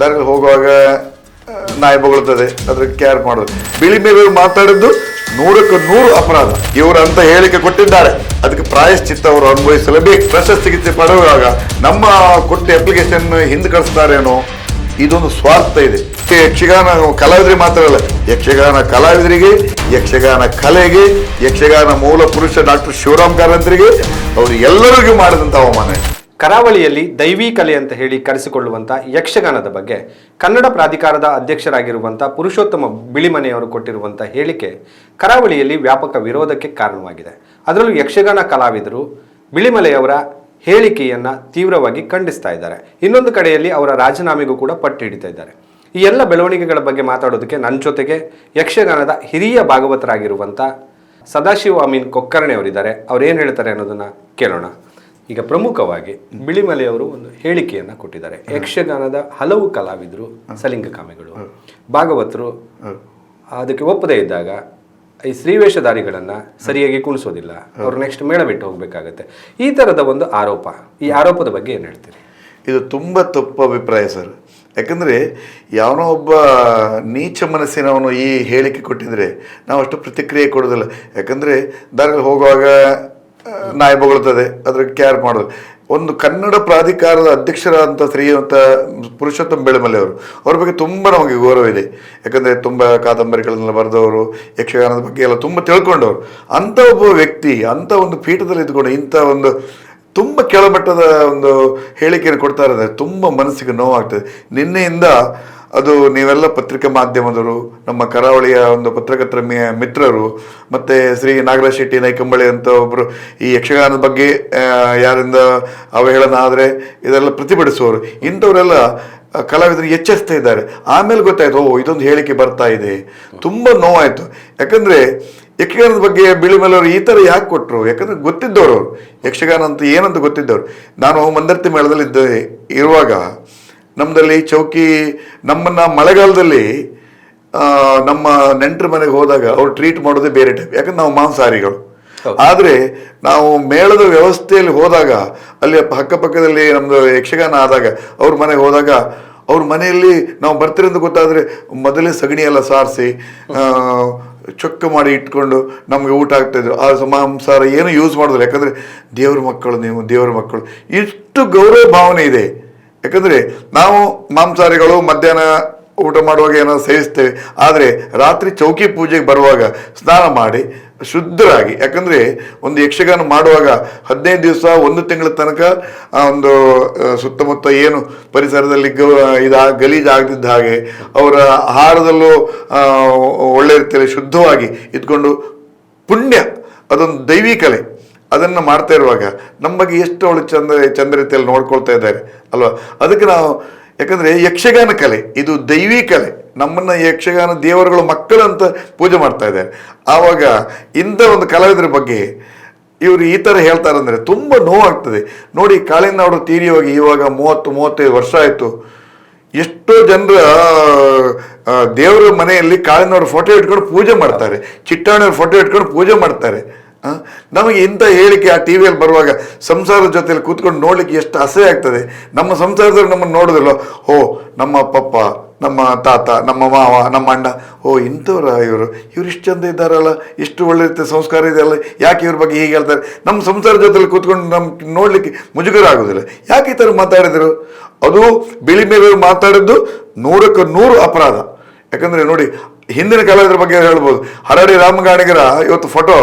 ದಾರಿಯಲ್ಲಿ ಹೋಗುವಾಗ ನಾಯಿ ಬೊಗಳ್ತದೆ. ಅದ್ರ ಕೇರ್ ಮಾಡೋದು. ಬಿಳಿ ಮೇಲೆ ಮಾತಾಡಿದ್ದು ನೂರಕ್ಕೆ ನೂರು ಅಪರಾಧ. ಇವರು ಅಂತ ಹೇಳಿಕೆ ಕೊಟ್ಟಿದ್ದಾರೆ. ಅದಕ್ಕೆ ಪ್ರಾಯಶ್ಚಿತ್ತ ಅವರು ಅನುಭವಿಸಲೇಬೇಕು ಪ್ರಶಸ್ತಿ ಚಿಕಿತ್ಸೆ ಪಡೆಯುವಾಗ ನಮ್ಮ ಕೊಟ್ಟ ಅಪ್ಲಿಕೇಶನ್ ಹಿಂದೆ ಕಳಿಸ್ತಾರೇನೋ, ಇದೊಂದು ಸ್ವಾರ್ಥ ಇದೆ. ಯಕ್ಷಗಾನ ಕಲಾವಿದರಿಗೆ ಮಾತ್ರ ಅಲ್ಲ, ಯಕ್ಷಗಾನ ಕಲಾವಿದರಿಗೆ, ಯಕ್ಷಗಾನ ಕಲೆಗೆ, ಯಕ್ಷಗಾನ ಮೂಲ ಪುರುಷ ಡಾಕ್ಟರ್ ಶಿವರಾಮ್ ಕಾರಂತರಿಗೆ ಅವರು ಎಲ್ಲರಿಗೂ ಮಾಡಿದಂಥ ಅವಮಾನ. ಕರಾವಳಿಯಲ್ಲಿ ದೈವಿ ಕಲೆ ಅಂತ ಹೇಳಿ ಕರೆಸಿಕೊಳ್ಳುವಂಥ ಯಕ್ಷಗಾನದ ಬಗ್ಗೆ ಕನ್ನಡ ಪ್ರಾಧಿಕಾರದ ಅಧ್ಯಕ್ಷರಾಗಿರುವಂಥ ಪುರುಷೋತ್ತಮ ಬಿಳಿಮನೆಯವರು ಕೊಟ್ಟಿರುವಂಥ ಹೇಳಿಕೆ ಕರಾವಳಿಯಲ್ಲಿ ವ್ಯಾಪಕ ವಿರೋಧಕ್ಕೆ ಕಾರಣವಾಗಿದೆ. ಅದರಲ್ಲೂ ಯಕ್ಷಗಾನ ಕಲಾವಿದರು ಬಿಳಿಮಲೆಯವರ ಹೇಳಿಕೆಯನ್ನು ತೀವ್ರವಾಗಿ ಖಂಡಿಸ್ತಾ ಇದ್ದಾರೆ. ಇನ್ನೊಂದು ಕಡೆಯಲ್ಲಿ ಅವರ ರಾಜೀನಾಮೆಗೂ ಕೂಡ ಪಟ್ಟು ಹಿಡಿತಾ ಇದ್ದಾರೆ. ಈ ಎಲ್ಲ ಬೆಳವಣಿಗೆಗಳ ಬಗ್ಗೆ ಮಾತಾಡೋದಕ್ಕೆ ನನ್ನ ಜೊತೆಗೆ ಯಕ್ಷಗಾನದ ಹಿರಿಯ ಭಾಗವತರಾಗಿರುವಂಥ ಸದಾಶಿವ ಅಮೀನ್ ಕೊಕ್ಕರ್ಣೆ ಅವರಿದ್ದಾರೆ ಅವ್ರು ಏನು ಹೇಳ್ತಾರೆ ಅನ್ನೋದನ್ನು ಕೇಳೋಣ. ಈಗ ಪ್ರಮುಖವಾಗಿ ಬಿಳಿಮಲೆಯವರು ಒಂದು ಹೇಳಿಕೆಯನ್ನು ಕೊಟ್ಟಿದ್ದಾರೆ. ಯಕ್ಷಗಾನದ ಹಲವು ಕಲಾವಿದರು ಸಲಿಂಗಕಾಮಿಗಳು. ಭಾಗವತರು ಅದಕ್ಕೆ ಒಪ್ಪದೇ ಇದ್ದಾಗ ಈ ಶ್ರೀವೇಷಧಾರಿಗಳನ್ನು ಸರಿಯಾಗಿ ಕುಣಿಸೋದಿಲ್ಲ ಅವ್ರು ನೆಕ್ಸ್ಟ್ ಮೇಳ ಬಿಟ್ಟು ಹೋಗಬೇಕಾಗತ್ತೆ. ಈ ಥರದ ಒಂದು ಆರೋಪ ಈ ಆರೋಪದ ಬಗ್ಗೆ ಏನು ಹೇಳ್ತೀರಿ? ಇದು ತುಂಬ ತಪ್ಪು ಅಭಿಪ್ರಾಯ ಸರ್. ಯಾಕಂದರೆ ಯಾವನೋ ಒಬ್ಬ ನೀಚ ಮನಸ್ಸಿನವನು ಈ ಹೇಳಿಕೆ ಕೊಟ್ಟಿದ್ದರೆ ನಾವು ಅಷ್ಟು ಪ್ರತಿಕ್ರಿಯೆ ಕೊಡೋದಿಲ್ಲ ಯಾಕಂದರೆ ದಾರಿಯಲ್ಲಿ ಹೋಗುವಾಗ ನಾಯಿ ಬೊಗಳ್ತದೆ ಅದ್ರ ಕೇರ್ ಮಾಡೋದು. ಒಂದು ಕನ್ನಡ ಪ್ರಾಧಿಕಾರದ ಅಧ್ಯಕ್ಷರಾದಂಥ ಶ್ರೀಯಂತ ಪುರುಷೋತ್ತಮ ಬೆಳಮಲೆ ಅವರು, ಅವ್ರ ಬಗ್ಗೆ ತುಂಬ ನಮಗೆ ಗೌರವ ಇದೆ. ಯಾಕಂದರೆ ತುಂಬ ಕಾದಂಬರಿಗಳನ್ನೆಲ್ಲ ಬರೆದವರು, ಯಕ್ಷಗಾನದ ಬಗ್ಗೆ ಎಲ್ಲ ತುಂಬ ತಿಳ್ಕೊಂಡವರು. ಅಂಥ ಒಬ್ಬ ವ್ಯಕ್ತಿ, ಅಂಥ ಒಂದು ಪೀಠದಲ್ಲಿ ಇದ್ಕೊಂಡು ಇಂಥ ಒಂದು ತುಂಬ ಕೆಳಮಟ್ಟದ ಒಂದು ಹೇಳಿಕೆಯನ್ನು ಕೊಡ್ತಾ ಇರೋದ್ರೆ ತುಂಬ ಮನಸ್ಸಿಗೆ ನೋವಾಗ್ತದೆ. ನಿನ್ನೆಯಿಂದ ಅದು ನೀವೆಲ್ಲ ಪತ್ರಿಕಾ ಮಾಧ್ಯಮದವರು, ನಮ್ಮ ಕರಾವಳಿಯ ಒಂದು ಪತ್ರಕರ್ತರ ಮಿತ್ರರು, ಮತ್ತು ಶ್ರೀ ನಾಗರಾಜ್ ಶೆಟ್ಟಿ ನೈಕಂಬಳಿ ಅಂತ ಒಬ್ಬರು ಈ ಯಕ್ಷಗಾನದ ಬಗ್ಗೆ ಯಾರಿಂದ ಅವಹೇಳನ ಆದರೆ ಇದೆಲ್ಲ ಪ್ರತಿಭಟಿಸುವವರು. ಇಂಥವರೆಲ್ಲ ಕಲಾವಿದರು ಎಚ್ಚರಿಸ್ತಾ ಇದ್ದಾರೆ. ಆಮೇಲೆ ಗೊತ್ತಾಯ್ತು, ಓ, ಇದೊಂದು ಹೇಳಿಕೆ ಬರ್ತಾ ಇದೆ. ತುಂಬ ನೋವಾಯಿತು. ಯಾಕಂದರೆ, ಯಕ್ಷಗಾನದ ಬಗ್ಗೆ ಬಿಳಿ ಮೇಲವರು ಈ ಥರ ಯಾಕೆ ಕೊಟ್ಟರು ಯಾಕಂದ್ರೆ ಗೊತ್ತಿದ್ದವರು ಯಕ್ಷಗಾನ ಅಂತ ಏನಂತ ಗೊತ್ತಿದ್ದವರು. ನಾನು ಮಂದರ್ತಿ ಮೇಳದಲ್ಲಿ ಇದ್ದ, ಇರುವಾಗ ನಮ್ಮದಲ್ಲಿ ಚೌಕಿ ನಮ್ಮನ್ನ ಮಳೆಗಾಲದಲ್ಲಿ ನಮ್ಮ ನೆಂಟರ ಮನೆಗೆ ಹೋದಾಗ ಅವ್ರು ಟ್ರೀಟ್ ಮಾಡೋದೇ ಬೇರೆ ಟೈಪ್ ಯಾಕಂದ್ರೆ ನಾವು ಮಾಂಸಾಹಾರಿಗಳು. ಆದರೆ ನಾವು ಮೇಳದ ವ್ಯವಸ್ಥೆಯಲ್ಲಿ ಹೋದಾಗ ಅಲ್ಲಿ ಅಕ್ಕಪಕ್ಕದಲ್ಲಿ ನಮ್ಮದು ಯಕ್ಷಗಾನ ಆದಾಗ ಅವ್ರ ಮನೆಗೆ ಹೋದಾಗ ಅವ್ರ ಮನೆಯಲ್ಲಿ ನಾವು ಬರ್ತೀರಿ ಅಂತ ಗೊತ್ತಾದರೆ ಮೊದಲೇ ಸಗಣಿ ಎಲ್ಲ ಸಾರಿಸಿ ಚೊಕ್ಕ ಮಾಡಿ ಇಟ್ಕೊಂಡು ನಮಗೆ ಊಟ ಆಗ್ತಾಯಿದ್ರು ಆ ಮಾಂಸಾಹಾರ ಏನು ಯೂಸ್ ಮಾಡೋದಿಲ್ಲ. ಯಾಕಂದರೆ ದೇವ್ರ ಮಕ್ಕಳು ನೀವು ದೇವ್ರ ಮಕ್ಕಳು. ಇಷ್ಟು ಗೌರವ ಭಾವನೆ ಇದೆ. ಯಾಕಂದರೆ ನಾವು ಮಾಂಸಾಹಾರಿಗಳು ಮಧ್ಯಾಹ್ನ ಊಟ ಮಾಡುವಾಗ ಏನೋ ಸೇವಿಸ್ತೇವೆ, ಆದರೆ ರಾತ್ರಿ ಚೌಕಿ ಪೂಜೆಗೆ ಬರುವಾಗ ಸ್ನಾನ ಮಾಡಿ ಶುದ್ಧರಾಗಿ, ಯಾಕಂದರೆ ಒಂದು ಯಕ್ಷಗಾನ ಮಾಡುವಾಗ ಹದಿನೈದು ದಿವಸ ಒಂದು ತಿಂಗಳ ತನಕ ಒಂದು ಸುತ್ತಮುತ್ತ ಏನು ಪರಿಸರದಲ್ಲಿ ಗ ಇದು, ಗಲೀಜು ಆಗದಿದ್ದ ಹಾಗೆ ಅವರ ಆಹಾರದಲ್ಲೂ ಒಳ್ಳೆ ರೀತಿಯಲ್ಲಿ ಶುದ್ಧವಾಗಿ ಇದ್ಕೊಂಡು ಪುಣ್ಯ, ಅದೊಂದು ದೈವಿ ಕಲೆ. ಅದನ್ನು ಮಾಡ್ತಾ ಇರುವಾಗ ನಮ್ಮ ಬಗ್ಗೆ ಎಷ್ಟು ಅವಳು ಚಂದ ಚಂದ ರೀತಿಯಲ್ಲಿ ನೋಡ್ಕೊಳ್ತಾ ಇದ್ದಾರೆ, ಅಲ್ವಾ? ಅದಕ್ಕೆ ನಾವು, ಯಾಕಂದರೆ ಯಕ್ಷಗಾನ ಕಲೆ, ಇದು ದೈವಿ ಕಲೆ. ನಮ್ಮನ್ನು ಯಕ್ಷಗಾನ ದೇವರುಗಳು, ಮಕ್ಕಳು ಅಂತ ಪೂಜೆ ಮಾಡ್ತಾ ಇದ್ದಾರೆ. ಆವಾಗ ಇಂಥ ಒಂದು ಕಲಾವಿದರ ಬಗ್ಗೆ ಇವರು ಈ ಥರ ಹೇಳ್ತಾರಂದ್ರೆ ತುಂಬ ನೋವಾಗ್ತದೆ. ನೋಡಿ ಕಾಳಿಂದ ಅವರು ತೀರಿ ಹೋಗಿ ಇವಾಗ ಮೂವತ್ತು, ಮೂವತ್ತೈದು ವರ್ಷ ಆಯಿತು. ಎಷ್ಟೋ ಜನರ ದೇವರ ಮನೆಯಲ್ಲಿ ಕಾಳಿನವ್ರ ಫೋಟೋ ಇಟ್ಕೊಂಡು ಪೂಜೆ ಮಾಡ್ತಾರೆ. ಚಿಟ್ಟಾಣಿಯವ್ರ ಫೋಟೋ ಇಟ್ಕೊಂಡು ಪೂಜೆ ಮಾಡ್ತಾರೆ. ನಮಗೆ ಇಂಥ ಹೇಳಿಕೆ ಆ ಟಿ ವಿಯಲ್ಲಿ ಬರುವಾಗ ಸಂಸಾರದ ಜೊತೆಯಲ್ಲಿ ಕೂತ್ಕೊಂಡು ನೋಡಲಿಕ್ಕೆ ಎಷ್ಟು ಅಸಹ್ಯ ಆಗ್ತದೆ. ನಮ್ಮ ಸಂಸಾರದವ್ರು ನಮ್ಮನ್ನು ನೋಡೋದಿಲ್ಲ ಓ ನಮ್ಮ ಪಪ್ಪ, ನಮ್ಮ ತಾತ, ನಮ್ಮ ಮಾವ, ನಮ್ಮ ಅಣ್ಣ. ಓ ಇಂಥವ್ರ ಇವರು. ಇವ್ರು ಇಷ್ಟು ಚಂದ ಇದ್ದಾರಲ್ಲ, ಇಷ್ಟು ಒಳ್ಳೆ ರೀತಿಯ ಸಂಸ್ಕಾರ ಇದೆಯಲ್ಲ, ಯಾಕೆ ಇವ್ರ ಬಗ್ಗೆ ಹೀಗೆ ಹೇಳ್ತಾರೆ? ನಮ್ಮ ಸಂಸಾರ ಜೊತೆಲಿ ಕೂತ್ಕೊಂಡು ನಮ್ಗೆ ನೋಡಲಿಕ್ಕೆ ಮುಜುಗರ ಆಗೋದಿಲ್ಲ. ಯಾಕೆ ಈ ಥರ ಮಾತಾಡಿದರು? ಅದು ಬಿಳಿ ಮೇಲೆ ಮಾತಾಡಿದ್ದು ನೂರಕ್ಕೆ ನೂರು ಅಪರಾಧ. ಯಾಕಂದರೆ ನೋಡಿ ಹಿಂದಿನ ಕಲಾವಿದರ ಬಗ್ಗೆ ಹೇಳ್ಬೋದು. ಹರಡಿ ರಾಮಗಾಣಿಗರ ಇವತ್ತು ಫೋಟೋ